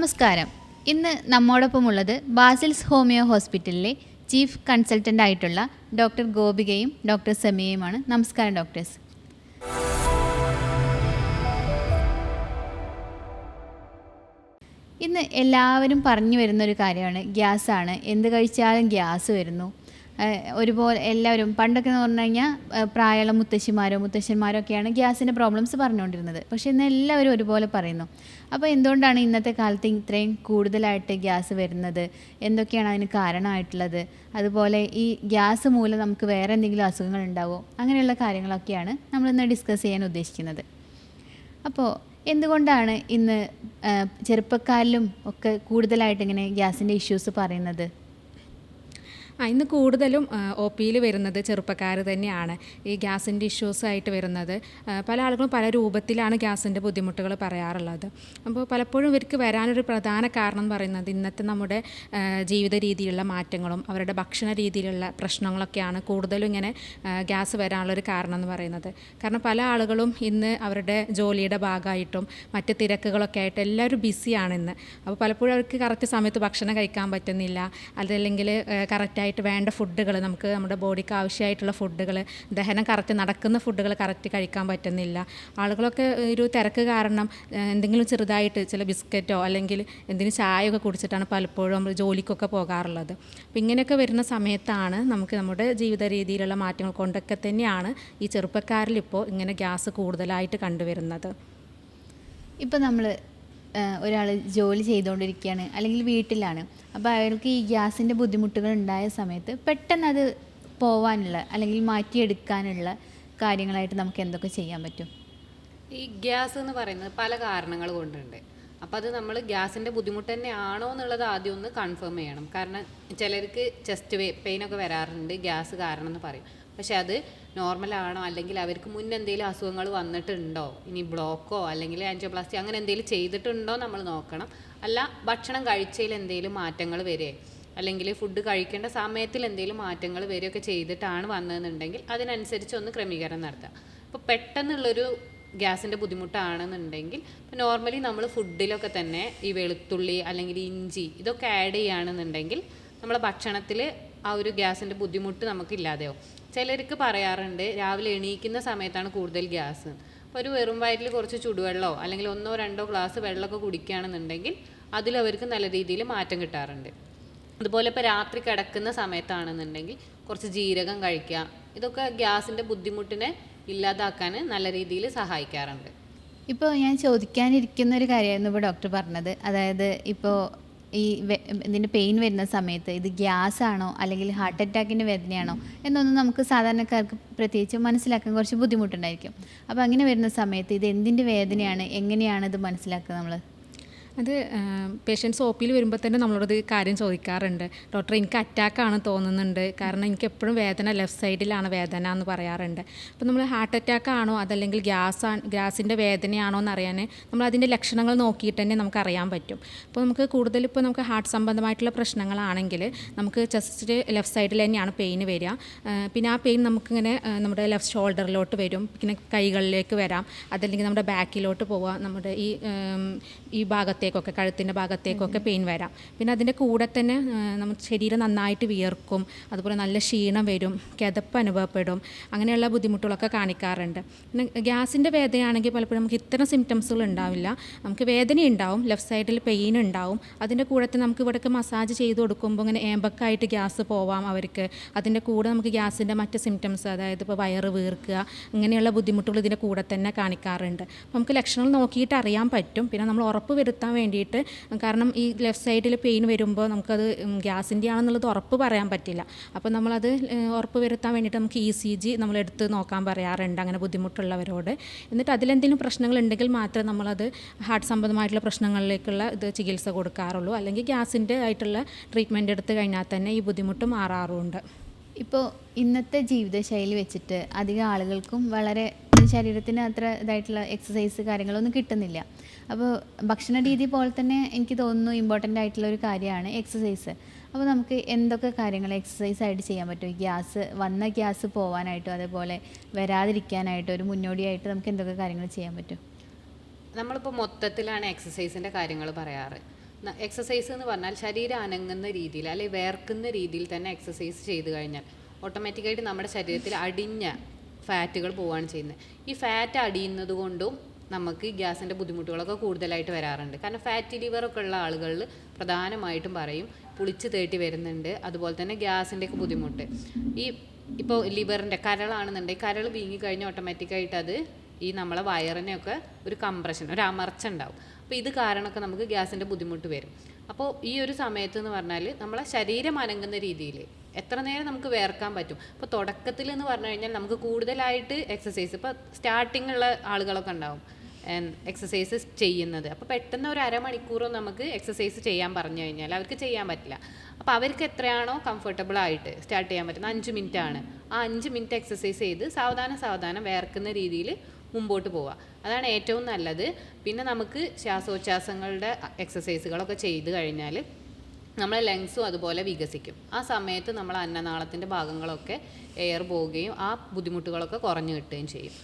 നമസ്കാരം. ഇന്ന് നമ്മോടൊപ്പമുള്ളത് ബാസിൽസ് ഹോമിയോ ഹോസ്പിറ്റലിലെ ചീഫ് കൺസൾട്ടന്റ് ആയിട്ടുള്ള ഡോക്ടർ ഗോപികയും ഡോക്ടർ സമിയയുമാണ്. നമസ്കാരം ഡോക്ടേഴ്സ്. ഇന്ന് എല്ലാവരും പറഞ്ഞു വരുന്ന ഒരു കാര്യമാണ് ഗ്യാസാണ്. എന്ത് കഴിച്ചാലും ഗ്യാസ് വരുന്നു. ഒരുപോലെ എല്ലാവരും പണ്ടൊക്കെ എന്ന് പറഞ്ഞു കഴിഞ്ഞാൽ പ്രായമുള്ള മുത്തശ്ശിമാരോ മുത്തശ്ശന്മാരോ ഒക്കെയാണ് ഗ്യാസിന്റെ പ്രോബ്ലംസ് പറഞ്ഞുകൊണ്ടിരുന്നത്. പക്ഷേ ഇന്ന് എല്ലാവരും ഒരുപോലെ പറയുന്നു. അപ്പോൾ എന്തുകൊണ്ടാണ് ഇന്നത്തെ കാലത്ത് ഇത്രയും കൂടുതലായിട്ട് ഗ്യാസ് വരുന്നത്? എന്തൊക്കെയാണ് അതിന് കാരണമായിട്ടുള്ളത്? അതുപോലെ ഈ ഗ്യാസ് മൂലം നമുക്ക് വേറെ എന്തെങ്കിലും അസുഖങ്ങൾ ഉണ്ടാവുമോ അങ്ങനെയുള്ള കാര്യങ്ങളൊക്കെയാണ് നമ്മളിന്ന് ഡിസ്കസ് ചെയ്യാൻ ഉദ്ദേശിക്കുന്നത്. അപ്പോൾ എന്തുകൊണ്ടാണ് ഇന്ന് ചെറുപ്പക്കാരിലും ഒക്കെ കൂടുതലായിട്ട് ഇങ്ങനെ ഗ്യാസിന്റെ ഇഷ്യൂസ് പറയുന്നത്? ഇന്ന് കൂടുതലും ഒ പിയിൽ വരുന്നത് ചെറുപ്പക്കാർ തന്നെയാണ്. ഈ ഗ്യാസിന്റെ ഇഷ്യൂസ് ആയിട്ട് വരുന്നത്. പല ആളുകളും പല രൂപത്തിലാണ് ഗ്യാസിന്റെ ബുദ്ധിമുട്ടുകൾ പറയാറുള്ളത്. അപ്പോൾ പലപ്പോഴും ഇവർക്ക് വരാനൊരു പ്രധാന കാരണം എന്ന് പറയുന്നത് ഇന്നത്തെ നമ്മുടെ ജീവിത രീതിയിലുള്ള മാറ്റങ്ങളും അവരുടെ ഭക്ഷണ രീതിയിലുള്ള പ്രശ്നങ്ങളൊക്കെയാണ് കൂടുതലും ഇങ്ങനെ ഗ്യാസ് വരാനുള്ളൊരു കാരണം എന്ന് പറയുന്നത്. കാരണം പല ആളുകളും ഇന്ന് അവരുടെ ജോലിയുടെ ഭാഗമായിട്ടും മറ്റ് തിരക്കുകളൊക്കെ ആയിട്ട് എല്ലാവരും ബിസിയാണ് ഇന്ന്. അപ്പോൾ പലപ്പോഴും അവർക്ക് കറക്റ്റ് സമയത്ത് ഭക്ഷണം കഴിക്കാൻ പറ്റുന്നില്ല. അതല്ലെങ്കിൽ കറക്റ്റായിട്ട് വേണ്ട ഫുഡുകൾ നമുക്ക് നമ്മുടെ ബോഡിക്ക് ആവശ്യമായിട്ടുള്ള ഫുഡുകൾ ദഹനം കറക്റ്റ് നടക്കുന്ന ഫുഡുകൾ കറക്റ്റ് കഴിക്കാൻ പറ്റുന്നില്ല. ആളുകളൊക്കെ ഒരു തിരക്ക് കാരണം എന്തെങ്കിലും ചെറുതായിട്ട് ചില ബിസ്ക്കറ്റോ അല്ലെങ്കിൽ എന്തെങ്കിലും ചായയൊക്കെ കുടിച്ചിട്ടാണ് പലപ്പോഴും നമ്മൾ ജോലിക്കൊക്കെ പോകാറുള്ളത്. അപ്പോൾ ഇങ്ങനെയൊക്കെ വരുന്ന സമയത്താണ് നമുക്ക് നമ്മുടെ ജീവിത രീതിയിലുള്ള മാറ്റങ്ങൾ കൊണ്ടൊക്കെ തന്നെയാണ് ഈ ചെറുപ്പക്കാരിൽ ഇപ്പോൾ ഇങ്ങനെ ഗ്യാസ് കൂടുതലായിട്ട് കണ്ടുവരുന്നത്. ഇപ്പോൾ നമ്മൾ ഒരാൾ ജോലി ചെയ്തുകൊണ്ടിരിക്കുകയാണ് അല്ലെങ്കിൽ വീട്ടിലാണ്. അപ്പോൾ അയാൾക്ക് ഈ ഗ്യാസിന്റെ ബുദ്ധിമുട്ടുകൾ ഉണ്ടായ സമയത്ത് പെട്ടെന്ന് അത് പോവാനുള്ള അല്ലെങ്കിൽ മാറ്റിയെടുക്കാനുള്ള കാര്യങ്ങളായിട്ട് നമുക്ക് എന്തൊക്കെ ചെയ്യാൻ പറ്റും? ഈ ഗ്യാസ് എന്ന് പറയുന്നത് പല കാരണങ്ങൾ കൊണ്ടുണ്ട്. അപ്പം അത് നമ്മൾ ഗ്യാസിന്റെ ബുദ്ധിമുട്ട് തന്നെയാണോ എന്നുള്ളത് ആദ്യം ഒന്ന് കൺഫേം ചെയ്യണം. കാരണം ചിലർക്ക് ചെസ്റ്റ് പെയിൻ ഒക്കെ വരാറുണ്ട് ഗ്യാസ് കാരണം എന്ന് പറയും. പക്ഷെ അത് നോർമൽ ആണോ അല്ലെങ്കിൽ അവർക്ക് മുൻ എന്തെങ്കിലും അസുഖങ്ങൾ വന്നിട്ടുണ്ടോ? ഇനി ബ്ലോക്കോ അല്ലെങ്കിൽ ആൻജിയോപ്ലാസ്റ്റി അങ്ങനെ എന്തെങ്കിലും ചെയ്തിട്ടുണ്ടോ നമ്മൾ നോക്കണം. അല്ല ഭക്ഷണം കഴിച്ചതിൽ എന്തെങ്കിലും മാറ്റങ്ങൾ വരെ അല്ലെങ്കിൽ ഫുഡ് കഴിക്കേണ്ട സമയത്തിൽ എന്തെങ്കിലും മാറ്റങ്ങൾ വരികയൊക്കെ ചെയ്തിട്ടാണ് വന്നതെന്നുണ്ടെങ്കിൽ അതിനനുസരിച്ച് ഒന്ന് ക്രമീകരണം നടത്തുക. അപ്പോൾ പെട്ടെന്നുള്ളൊരു ഗ്യാസിന്റെ ബുദ്ധിമുട്ടാണെന്നുണ്ടെങ്കിൽ ഇപ്പോൾ നോർമലി നമ്മൾ ഫുഡിലൊക്കെ തന്നെ ഈ വെളുത്തുള്ളി അല്ലെങ്കിൽ ഇഞ്ചി ഇതൊക്കെ ആഡ് ചെയ്യുകയാണെന്നുണ്ടെങ്കിൽ നമ്മളെ ഭക്ഷണത്തിൽ ആ ഒരു ഗ്യാസിന്റെ ബുദ്ധിമുട്ട് നമുക്ക് ഇല്ലാതെയാവും ചിലർക്ക് പറയാറുണ്ട് രാവിലെ എണീക്കുന്ന സമയത്താണ് കൂടുതൽ ഗ്യാസ്. അപ്പോൾ ഒരു വെറും വയറ്റിൽ കുറച്ച് ചുടുവെള്ളമോ അല്ലെങ്കിൽ ഒന്നോ രണ്ടോ ഗ്ലാസ് വെള്ളമൊക്കെ കുടിക്കുകയാണെന്നുണ്ടെങ്കിൽ അതിലവർക്ക് നല്ല രീതിയിൽ മാറ്റം കിട്ടാറുണ്ട്. അതുപോലെ ഇപ്പോൾ രാത്രി കിടക്കുന്ന സമയത്താണെന്നുണ്ടെങ്കിൽ കുറച്ച് ജീരകം കഴിക്കുക ഇതൊക്കെ ഗ്യാസിന്റെ ബുദ്ധിമുട്ടിനെ ഇല്ലാതാക്കാൻ നല്ല രീതിയിൽ സഹായിക്കാറുണ്ട്. ഇപ്പോൾ ഞാൻ ചോദിക്കാനിരിക്കുന്ന ഒരു കാര്യമായിരുന്നു ഇപ്പോൾ ഡോക്ടർ പറഞ്ഞത്. അതായത് ഇപ്പോൾ ഈ ഇതിന്റെ പെയിൻ വരുന്ന സമയത്ത് ഇത് ഗ്യാസ് ആണോ അല്ലെങ്കിൽ ഹാർട്ട് അറ്റാക്കിന്റെ വേദനയാണോ എന്നൊന്നും നമുക്ക് സാധാരണക്കാർക്ക് പ്രത്യേകിച്ച് മനസ്സിലാക്കാൻ കുറച്ച് ബുദ്ധിമുട്ടുണ്ടായിരിക്കും. അപ്പോൾ അങ്ങനെ വരുന്ന സമയത്ത് ഇത് എന്തിന്റെ വേദനയാണ്? എങ്ങനെയാണ് ഇത് മനസ്സിലാക്കുക നമ്മൾ? അത് പേഷ്യൻസ് ഒ പിയിൽ വരുമ്പോൾ തന്നെ നമ്മളോട് കാര്യം ചോദിക്കാറുണ്ട്. ഡോക്ടർ എനിക്ക് അറ്റാക്കാണ് തോന്നുന്നുണ്ട്. കാരണം എനിക്ക് എപ്പോഴും വേദന ലെഫ്റ്റ് സൈഡിലാണ് വേദന എന്ന് പറയാറുണ്ട്. അപ്പോൾ നമ്മൾ ഹാർട്ട് അറ്റാക്ക് ആണോ അതല്ലെങ്കിൽ ഗ്യാസ് ഗ്യാസിന്റെ വേദനയാണോ എന്ന് അറിയാൻ നമ്മൾ അതിന്റെ ലക്ഷണങ്ങൾ നോക്കിയിട്ട് തന്നെ നമുക്ക് അറിയാൻ പറ്റും. അപ്പോൾ നമുക്ക് കൂടുതൽ ഇപ്പോൾ നമുക്ക് ഹാർട്ട് സംബന്ധമായിട്ടുള്ള പ്രശ്നങ്ങളാണെങ്കിൽ നമുക്ക് ചെസ്റ്റ് ലെഫ്റ്റ് സൈഡിൽ തന്നെയാണ് പെയിൻ വരിക പിന്നെ ആ പെയിൻ നമുക്കിങ്ങനെ നമ്മുടെ ലെഫ്റ്റ് ഷോൾഡറിലോട്ട് വരും. പിന്നെ കൈകളിലേക്ക് വരാം. അതല്ലെങ്കിൽ നമ്മുടെ ബാക്കിലോട്ട് പോവാം നമ്മുടെ ഈ ഈ ഈ ഭാഗത്തേക്കൊക്കെ കഴുത്തിന്റെ ഭാഗത്തേക്കൊക്കെ പെയിൻ വരാം. പിന്നെ അതിന്റെ കൂടെ തന്നെ നമ്മൾ ശരീരം നന്നായിട്ട് വിയർക്കും അതുപോലെ നല്ല ക്ഷീണം വരും കിതപ്പ് അനുഭവപ്പെടും അങ്ങനെയുള്ള ബുദ്ധിമുട്ടുകളൊക്കെ കാണിക്കാറുണ്ട്. പിന്നെ ഗ്യാസിന്റെ വേദനയാണെങ്കിൽ പലപ്പോഴും നമുക്ക് ഇത്തരം സിംറ്റംസുകൾ ഉണ്ടാവില്ല. നമുക്ക് വേദന ഉണ്ടാവും ലെഫ്റ്റ് സൈഡിൽ പെയിൻ ഉണ്ടാവും. അതിന്റെ കൂടെ തന്നെ നമുക്ക് ഇവിടെയൊക്കെ മസാജ് ചെയ്ത് കൊടുക്കുമ്പോൾ ഇങ്ങനെ ഏമ്പക്കായിട്ട് ഗ്യാസ് പോവാം അവർക്ക്. അതിന്റെ കൂടെ നമുക്ക് ഗ്യാസിന്റെ മറ്റ് സിംറ്റംസ് അതായത് ഇപ്പോൾ വയറ് വീർക്കുക ഇങ്ങനെയുള്ള ബുദ്ധിമുട്ടുകൾ ഇതിന്റെ കൂടെ തന്നെ കാണിക്കാറുണ്ട്. അപ്പോൾ നമുക്ക് ലക്ഷണങ്ങൾ നോക്കിയിട്ട് അറിയാൻ പറ്റും. പിന്നെ നമ്മൾ ഉറപ്പ് വരുത്താൻ വേണ്ടിയിട്ട് കാരണം ഈ ലെഫ്റ്റ് സൈഡിൽ പെയിൻ വരുമ്പോൾ നമുക്കത് ഗ്യാസിന്റെ ആണെന്നുള്ളത് ഉറപ്പ് പറയാൻ പറ്റില്ല. അപ്പോൾ നമ്മളത് ഉറപ്പ് വരുത്താൻ വേണ്ടിയിട്ട് നമുക്ക് ഇ സി ജി നമ്മളെടുത്ത് നോക്കാൻ പറയാറുണ്ട് അങ്ങനെ ബുദ്ധിമുട്ടുള്ളവരോട്. എന്നിട്ട് അതിലെന്തെങ്കിലും പ്രശ്നങ്ങൾ ഉണ്ടെങ്കിൽ മാത്രമേ നമ്മളത് ഹാർട്ട് സംബന്ധമായിട്ടുള്ള പ്രശ്നങ്ങളിലേക്കുള്ള ഇത് ചികിത്സ കൊടുക്കാറുള്ളൂ. അല്ലെങ്കിൽ ഗ്യാസിന്റെ ആയിട്ടുള്ള ട്രീറ്റ്മെന്റ് എടുത്ത് കഴിഞ്ഞാൽ തന്നെ ഈ ബുദ്ധിമുട്ട് മാറാറുമുണ്ട്. ഇപ്പോൾ ഇന്നത്തെ ജീവിതശൈലി വെച്ചിട്ട് അധികം ആളുകൾക്കും വളരെ ശരീരത്തിന് അത്ര ഇതായിട്ടുള്ള എക്സസൈസ് കാര്യങ്ങളൊന്നും കിട്ടുന്നില്ല. അപ്പോൾ ഭക്ഷണ രീതി പോലെ തന്നെ എനിക്ക് തോന്നുന്നു ഇമ്പോർട്ടന്റ് ആയിട്ടുള്ള ഒരു കാര്യമാണ് എക്സസൈസ് അപ്പോൾ നമുക്ക് എന്തൊക്കെ കാര്യങ്ങൾ എക്സസൈസ് ആയിട്ട് ചെയ്യാൻ പറ്റും? ഗ്യാസ് വന്ന ഗ്യാസ് പോവാനായിട്ടും അതേപോലെ വരാതിരിക്കാനായിട്ടും ഒരു മുന്നോടിയായിട്ട് നമുക്ക് എന്തൊക്കെ കാര്യങ്ങൾ ചെയ്യാൻ പറ്റും? നമ്മളിപ്പോൾ മൊത്തത്തിലാണ് എക്സസൈസിന്റെ കാര്യങ്ങൾ പറയാറ്. എക്സസൈസ് എന്ന് പറഞ്ഞാൽ ശരീരം അനങ്ങുന്ന രീതിയിൽ അല്ലെങ്കിൽ വേർക്കുന്ന രീതിയിൽ തന്നെ എക്സസൈസ് ചെയ്ത് കഴിഞ്ഞാൽ ഓട്ടോമാറ്റിക്കായിട്ട് നമ്മുടെ ശരീരത്തിൽ അടിഞ്ഞ ഫാറ്റുകൾ പോവുകയാണ് ചെയ്യുന്നത്. ഈ ഫാറ്റ് അടിയുന്നത് കൊണ്ടും നമുക്ക് ഗ്യാസിന്റെ ബുദ്ധിമുട്ടുകളൊക്കെ കൂടുതലായിട്ട് വരാറുണ്ട്. കാരണം ഫാറ്റി ലിവറൊക്കെ ഉള്ള ആളുകളിൽ പ്രധാനമായിട്ടും പറയും പുളിച്ച് തേട്ടി വരുന്നുണ്ട് അതുപോലെ തന്നെ ഗ്യാസിന്റെയൊക്കെ ബുദ്ധിമുട്ട്. ഈ ഇപ്പോൾ ലിവറിന്റെ കരളാണെന്നുണ്ടെങ്കിൽ കരൾ വീങ്ങി കഴിഞ്ഞാൽ ഓട്ടോമാറ്റിക്കായിട്ട് അത് ഈ നമ്മളെ വയറിനെയൊക്കെ ഒരു കംപ്രഷൻ ഒരു അമർച്ച ഉണ്ടാവും. അപ്പോൾ ഇത് കാരണമൊക്കെ നമുക്ക് ഗ്യാസിന്റെ ബുദ്ധിമുട്ട് വരും. അപ്പോൾ ഈ ഒരു സമയത്ത് എന്ന് പറഞ്ഞാൽ നമ്മളെ ശരീരം അനങ്ങുന്ന രീതിയിൽ എത്ര നേരം നമുക്ക് വേർക്കാൻ പറ്റും? അപ്പോൾ തുടക്കത്തിൽ എന്ന് പറഞ്ഞു കഴിഞ്ഞാൽ നമുക്ക് കൂടുതലായിട്ട് എക്സസൈസ് ഇപ്പോൾ സ്റ്റാർട്ടിംഗ് ഉള്ള ആളുകളൊക്കെ ഉണ്ടാവും എക്സസൈസ് ചെയ്യുന്നത്. അപ്പോൾ പെട്ടെന്ന് ഒരു അരമണിക്കൂറോ നമുക്ക് എക്സസൈസ് ചെയ്യാൻ പറഞ്ഞു കഴിഞ്ഞാൽ അവർക്ക് ചെയ്യാൻ പറ്റില്ല. അപ്പോൾ അവർക്ക് എത്രയാണോ കംഫർട്ടബിൾ ആയിട്ട് സ്റ്റാർട്ട് ചെയ്യാൻ പറ്റുന്നത്? അഞ്ച് മിനിറ്റ് ആണ് ആ അഞ്ച് മിനിറ്റ് എക്സസൈസ് ചെയ്ത് സാവധാനം സാവധാനം വേർക്കുന്ന രീതിയിൽ മുമ്പോട്ട് പോവുക. അതാണ് ഏറ്റവും നല്ലത്. പിന്നെ നമുക്ക് ശ്വാസോച്ഛ്വാസങ്ങളുടെ എക്സസൈസുകളൊക്കെ ചെയ്ത് കഴിഞ്ഞാൽ നമ്മളെ ലങ്സും അതുപോലെ വികസിക്കും. ആ സമയത്ത് നമ്മൾ അന്നനാളത്തിന്റെ ഭാഗങ്ങളൊക്കെ എയർ പോവുകയും ആ ബുദ്ധിമുട്ടുകളൊക്കെ കുറഞ്ഞു കിട്ടുകയും ചെയ്യും.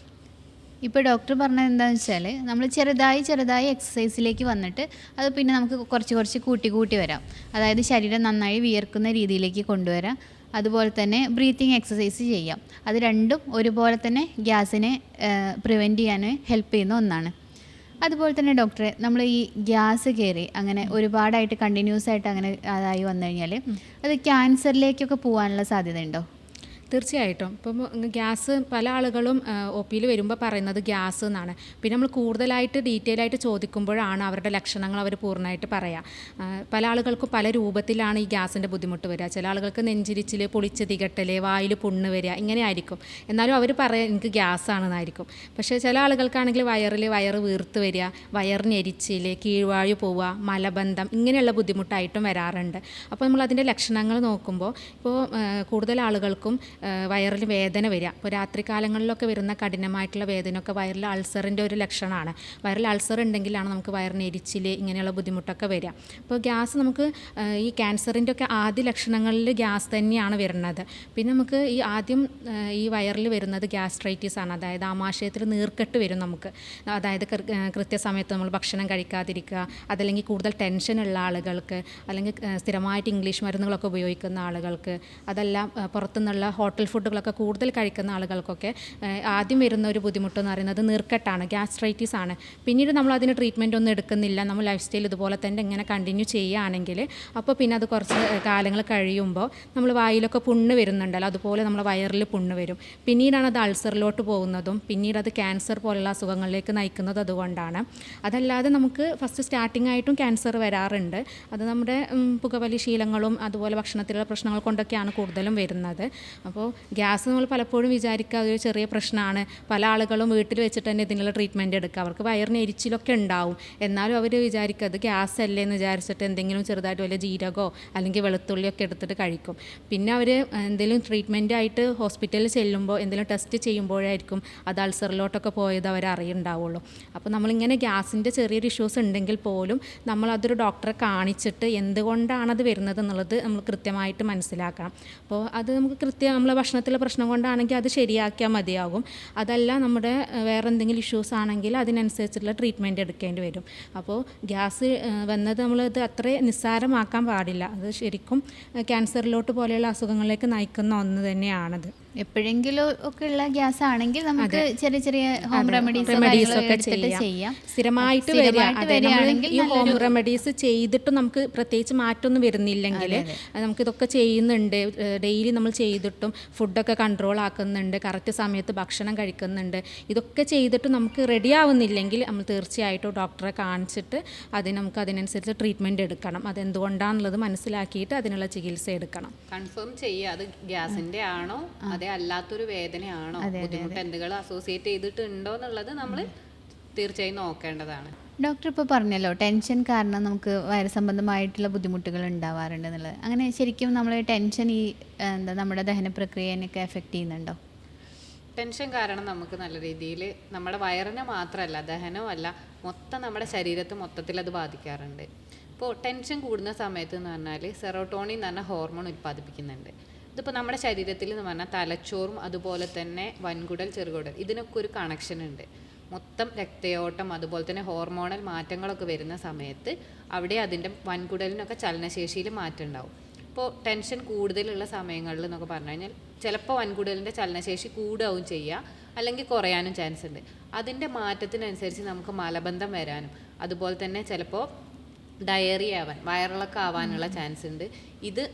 ഇപ്പോൾ ഡോക്ടർ പറഞ്ഞത് എന്താണെന്ന് വെച്ചാൽ നമ്മൾ ചെറുതായി ചെറുതായി എക്സസൈസിലേക്ക് വന്നിട്ട് അത് പിന്നെ നമുക്ക് കുറച്ച് കുറച്ച് കൂട്ടി കൂട്ടി വരാം. അതായത് ശരീരം നന്നായി വിയർക്കുന്ന രീതിയിലേക്ക് കൊണ്ടുവരാം. അതുപോലെ തന്നെ ബ്രീത്തിങ് എക്സസൈസ് ചെയ്യാം. അത് രണ്ടും ഒരുപോലെ തന്നെ ഗ്യാസിനെ പ്രിവെന്റ് ചെയ്യാൻ ഹെൽപ്പ് ചെയ്യുന്ന ഒന്നാണ്. അതുപോലെ തന്നെ ഡോക്ടറെ നമ്മൾ ഈ ഗ്യാസ് കയറി അങ്ങനെ ഒരുപാടായിട്ട് കണ്ടിന്യൂസ് ആയിട്ട് അങ്ങനെ അതായി വന്നു കഴിഞ്ഞാൽ അത് ക്യാൻസറിലേക്കൊക്കെ പോകാനുള്ള സാധ്യതയുണ്ടോ? തീർച്ചയായിട്ടും. ഇപ്പം ഗ്യാസ് പല ആളുകളും ഒ പിയിൽ വരുമ്പോൾ പറയുന്നത് ഗ്യാസ് എന്നാണ്. പിന്നെ നമ്മൾ കൂടുതലായിട്ട് ഡീറ്റെയിൽ ആയിട്ട് ചോദിക്കുമ്പോഴാണ് അവരുടെ ലക്ഷണങ്ങൾ അവർ പൂർണമായിട്ട് പറയാം. പല ആളുകൾക്കും പല രൂപത്തിലാണ് ഈ ഗ്യാസിന്റെ ബുദ്ധിമുട്ട് വരിക. ചില ആളുകൾക്ക് നെഞ്ചിരിച്ചിൽ പൊളിച്ച് തികട്ടൽ വായിൽ പുണ്ണ് വരിക ഇങ്ങനെ ആയിരിക്കും. എന്നാലും അവർ പറയാം എനിക്ക് ഗ്യാസ് ആണെന്നായിരിക്കും പക്ഷേ ചില ആളുകൾക്കാണെങ്കിൽ വയറിൽ വയറ് വീർത്ത് വരിക വയറിന് എരിച്ചിൽ കീഴ്വാഴ് പോവുക മലബന്ധം ഇങ്ങനെയുള്ള ബുദ്ധിമുട്ടായിട്ടും വരാറുണ്ട്. അപ്പോൾ നമ്മൾ അതിന്റെ ലക്ഷണങ്ങൾ നോക്കുമ്പോൾ ഇപ്പോൾ കൂടുതൽ ആളുകൾക്കും വയറിൽ വേദന വരിക. ഇപ്പോൾ രാത്രി കാലങ്ങളിലൊക്കെ വരുന്ന കഠിനമായിട്ടുള്ള വേദനയൊക്കെ വയറിൽ അൾസറിന്റെ ഒരു ലക്ഷണമാണ്. വയറിൽ അൾസർ ഉണ്ടെങ്കിലാണ് നമുക്ക് വയറിന് എരിച്ചിൽ ഇങ്ങനെയുള്ള ബുദ്ധിമുട്ടൊക്കെ വരിക. അപ്പോൾ ഗ്യാസ് നമുക്ക് ഈ ക്യാൻസറിന്റെ ഒക്കെ ആദ്യ ലക്ഷണങ്ങളിൽ ഗ്യാസ് തന്നെയാണ് വരുന്നത്. പിന്നെ നമുക്ക് ഈ ആദ്യം ഈ വയറിൽ വരുന്നത് ഗ്യാസ്ട്രൈറ്റിസ് ആണ്. അതായത് ആമാശയത്തിൽ നീർക്കെട്ട് വരും നമുക്ക്. അതായത് കൃത്യസമയത്ത് നമ്മൾ ഭക്ഷണം കഴിക്കാതിരിക്കുക അതല്ലെങ്കിൽ കൂടുതൽ ടെൻഷൻ ഉള്ള ആളുകൾക്ക് അല്ലെങ്കിൽ സ്ഥിരമായിട്ട് ഇംഗ്ലീഷ് മരുന്നുകളൊക്കെ ഉപയോഗിക്കുന്ന ആളുകൾക്ക് അതെല്ലാം പുറത്തുനിന്നുള്ള ഹോട്ടൽ ഫുഡുകളൊക്കെ കൂടുതൽ കഴിക്കുന്ന ആളുകൾക്കൊക്കെ ആദ്യം വരുന്ന ഒരു ബുദ്ധിമുട്ട് എന്ന് പറയുന്നത് നീർക്കെട്ടാണ് ഗ്യാസ്ട്രൈറ്റിസ് ആണ്. പിന്നീട് നമ്മൾ അതിന് ട്രീറ്റ്മെന്റ് ഒന്നും എടുക്കുന്നില്ല നമ്മൾ ലൈഫ് സ്റ്റൈൽ ഇതുപോലെ തന്നെ ഇങ്ങനെ കണ്ടിന്യൂ ചെയ്യുകയാണെങ്കിൽ അപ്പോൾ പിന്നെ അത് കുറച്ച് കാലങ്ങൾ കഴിയുമ്പോൾ നമ്മൾ വായിലൊക്കെ പുണ്ണ് വരുന്നുണ്ടല്ലോ അതുപോലെ നമ്മൾ വയറിൽ പുണ്ണ് വരും. പിന്നീടാണ് അത് അൾസറിലോട്ട് പോകുന്നതും പിന്നീട് അത് ക്യാൻസർ പോലുള്ള അസുഖങ്ങളിലേക്ക് നയിക്കുന്നത് അതുകൊണ്ടാണ്. അതല്ലാതെ നമുക്ക് ഫസ്റ്റ് സ്റ്റാർട്ടിംഗ് ആയിട്ടും ക്യാൻസർ വരാറുണ്ട്. അത് നമ്മുടെ പുകവലി ശീലങ്ങളും അതുപോലെ ഭക്ഷണത്തിലുള്ള പ്രശ്നങ്ങൾ കൊണ്ടൊക്കെയാണ് കൂടുതലും വരുന്നത്. അപ്പോൾ ഗ്യാസ് നമ്മൾ പലപ്പോഴും വിചാരിക്കുക അതൊരു ചെറിയ പ്രശ്നമാണ്. പല ആളുകളും വീട്ടിൽ വെച്ചിട്ട് തന്നെ ഇതിനുള്ള ട്രീറ്റ്മെന്റ് എടുക്കുക. അവർക്ക് വയറിന് എരിച്ചിലൊക്കെ ഉണ്ടാവും. എന്നാലും അവർ വിചാരിക്കുക അത് ഗ്യാസ് അല്ലേ? എന്ന് വിചാരിച്ചിട്ട് എന്തെങ്കിലും ചെറുതായിട്ട് വല്ല ജീരകമോ അല്ലെങ്കിൽ വെളുത്തുള്ളിയൊക്കെ എടുത്തിട്ട് കഴിക്കും. പിന്നെ അവർ എന്തെങ്കിലും ട്രീറ്റ്മെന്റ് ആയിട്ട് ഹോസ്പിറ്റലിൽ ചെല്ലുമ്പോൾ എന്തെങ്കിലും ടെസ്റ്റ് ചെയ്യുമ്പോഴായിരിക്കും അത് അൾസറിലോട്ടൊക്കെ പോയത് അവർ അറിയുണ്ടാവുള്ളൂ. അപ്പോൾ നമ്മളിങ്ങനെ ഗ്യാസിന്റെ ചെറിയൊരു ഇഷ്യൂസ് ഉണ്ടെങ്കിൽ പോലും നമ്മൾ അതൊരു ഡോക്ടറെ കാണിച്ചിട്ട് എന്തുകൊണ്ടാണ് അത് വരുന്നത് എന്നുള്ളത് നമ്മൾ കൃത്യമായിട്ട് മനസ്സിലാക്കണം. അപ്പോൾ അത് നമുക്ക് കൃത്യം നമ്മളെ ഭക്ഷണത്തിലെ പ്രശ്നം കൊണ്ടാണെങ്കിൽ അത് ശരിയാക്കിയാൽ മതിയാകും. അതല്ല നമ്മുടെ വേറെ എന്തെങ്കിലും ഇഷ്യൂസ് ആണെങ്കിൽ അതിനനുസരിച്ചുള്ള ട്രീറ്റ്മെന്റ് എടുക്കേണ്ടി വരും. അപ്പോൾ ഗ്യാസ് വന്നത് നമ്മൾ ഇത് അത്ര നിസ്സാരമാക്കാൻ പാടില്ല. അത് ശരിക്കും ക്യാൻസറിലോട്ട് പോലെയുള്ള അസുഖങ്ങളിലേക്ക് നയിക്കുന്ന ഒന്ന് തന്നെയാണത്. എപ്പോഴെങ്കിലും ഒക്കെ ഉള്ള ഗ്യാസ് ആണെങ്കിൽ നമുക്ക് ചെറിയ ചെറിയ ഹോം റെമഡീസ് ഒക്കെ ചെയ്യാം. സ്ഥിരമായിട്ട് വരികയാണെങ്കിൽ ഈ ഹോം റെമഡീസ് ചെയ്തിട്ട് നമുക്ക് പ്രത്യേകിച്ച് മാറ്റമൊന്നും വരുന്നില്ലെങ്കിൽ നമുക്ക് ഇതൊക്കെ ചെയ്യുന്നുണ്ട്. ഡെയിലി നമ്മൾ ചെയ്തിട്ടും ഫുഡൊക്കെ കൺട്രോൾ ആക്കുന്നുണ്ട്. കറക്റ്റ് സമയത്ത് ഭക്ഷണം കഴിക്കുന്നുണ്ട്. ഇതൊക്കെ ചെയ്തിട്ട് നമുക്ക് റെഡി ആവുന്നില്ലെങ്കിൽ നമ്മൾ തീർച്ചയായിട്ടും ഡോക്ടറെ കാണിച്ചിട്ട് അതിന് നമുക്ക് അതിനനുസരിച്ച് ട്രീറ്റ്മെന്റ് എടുക്കണം. അതെന്തുകൊണ്ടാണെന്നുള്ളത് മനസ്സിലാക്കിയിട്ട് അതിനുള്ള ചികിത്സ എടുക്കണം. കൺഫേം ചെയ്യുക. അത് ഗ്യാസിന്റെ ആണോ? അതേ അല്ലാത്തൊരു വേദനയാണോ? ബുദ്ധിമുട്ട് എന്തെങ്കിലും അസോസിയേറ്റ് ചെയ്തിട്ടുണ്ടോ എന്നുള്ളത് നമ്മൾ തീർച്ചയായും നോക്കേണ്ടതാണ്. ഡോക്ടർ ഇപ്പോൾ പറഞ്ഞല്ലോ ടെൻഷൻ കാരണം നമുക്ക് വയറസംബന്ധമായിട്ടുള്ള ബുദ്ധിമുട്ടുകൾ ഉണ്ടാവാറുണ്ട് എന്നുള്ളത്. അങ്ങനെ ശരിക്കും നമ്മൾ ടെൻഷൻ ഈ എന്താ നമ്മുടെ ദഹന പ്രക്രിയനൊക്കെ എഫക്റ്റ് ചെയ്യുന്നുണ്ടോ? ടെൻഷൻ കാരണം നമുക്ക് നല്ല രീതിയിൽ നമ്മുടെ വയറിനെ മാത്രമല്ല ദഹനവും അല്ല മൊത്തം നമ്മുടെ ശരീരത്തെ മൊത്തത്തിൽ അത് ബാധിക്കാറുണ്ട്. ഇപ്പോൾ ടെൻഷൻ കൂടുന്ന സമയത്ത് എന്ന് പറഞ്ഞാൽ സെറോട്ടോണിൻ എന്ന് പറഞ്ഞ ഹോർമോൺ ഉൽപ്പാദിപ്പിക്കുന്നുണ്ട്. ഇതിപ്പോൾ നമ്മുടെ ശരീരത്തിൽ എന്ന് പറഞ്ഞാൽ തലച്ചോറും അതുപോലെ തന്നെ വൻകുടൽ ചെറുകുടൽ ഇതിനൊക്കെ ഒരു കണക്ഷൻ ഉണ്ട്. മൊത്തം രക്തയോട്ടം അതുപോലെ തന്നെ ഹോർമോണൽ മാറ്റങ്ങളൊക്കെ വരുന്ന സമയത്ത് അവിടെ അതിന്റെ വൻകുടലിനൊക്കെ ചലനശേഷിയിൽ മാറ്റം ഉണ്ടാവും. ഇപ്പോൾ ടെൻഷൻ കൂടുതലുള്ള സമയങ്ങളിൽ എന്നൊക്കെ പറഞ്ഞു കഴിഞ്ഞാൽ ചിലപ്പോൾ വൻകുടലിന്റെ ചലനശേഷി കൂടുകയും ചെയ്യുക അല്ലെങ്കിൽ കുറയാനും ചാൻസ് ഉണ്ട്. അതിന്റെ മാറ്റത്തിനനുസരിച്ച് നമുക്ക് മലബന്ധം വരാനും അതുപോലെ തന്നെ ചിലപ്പോൾ ഡയറി ആവാൻ വയറിളക്കം ആവാനുള്ള ചാൻസ് ഉണ്ട്. ഇത്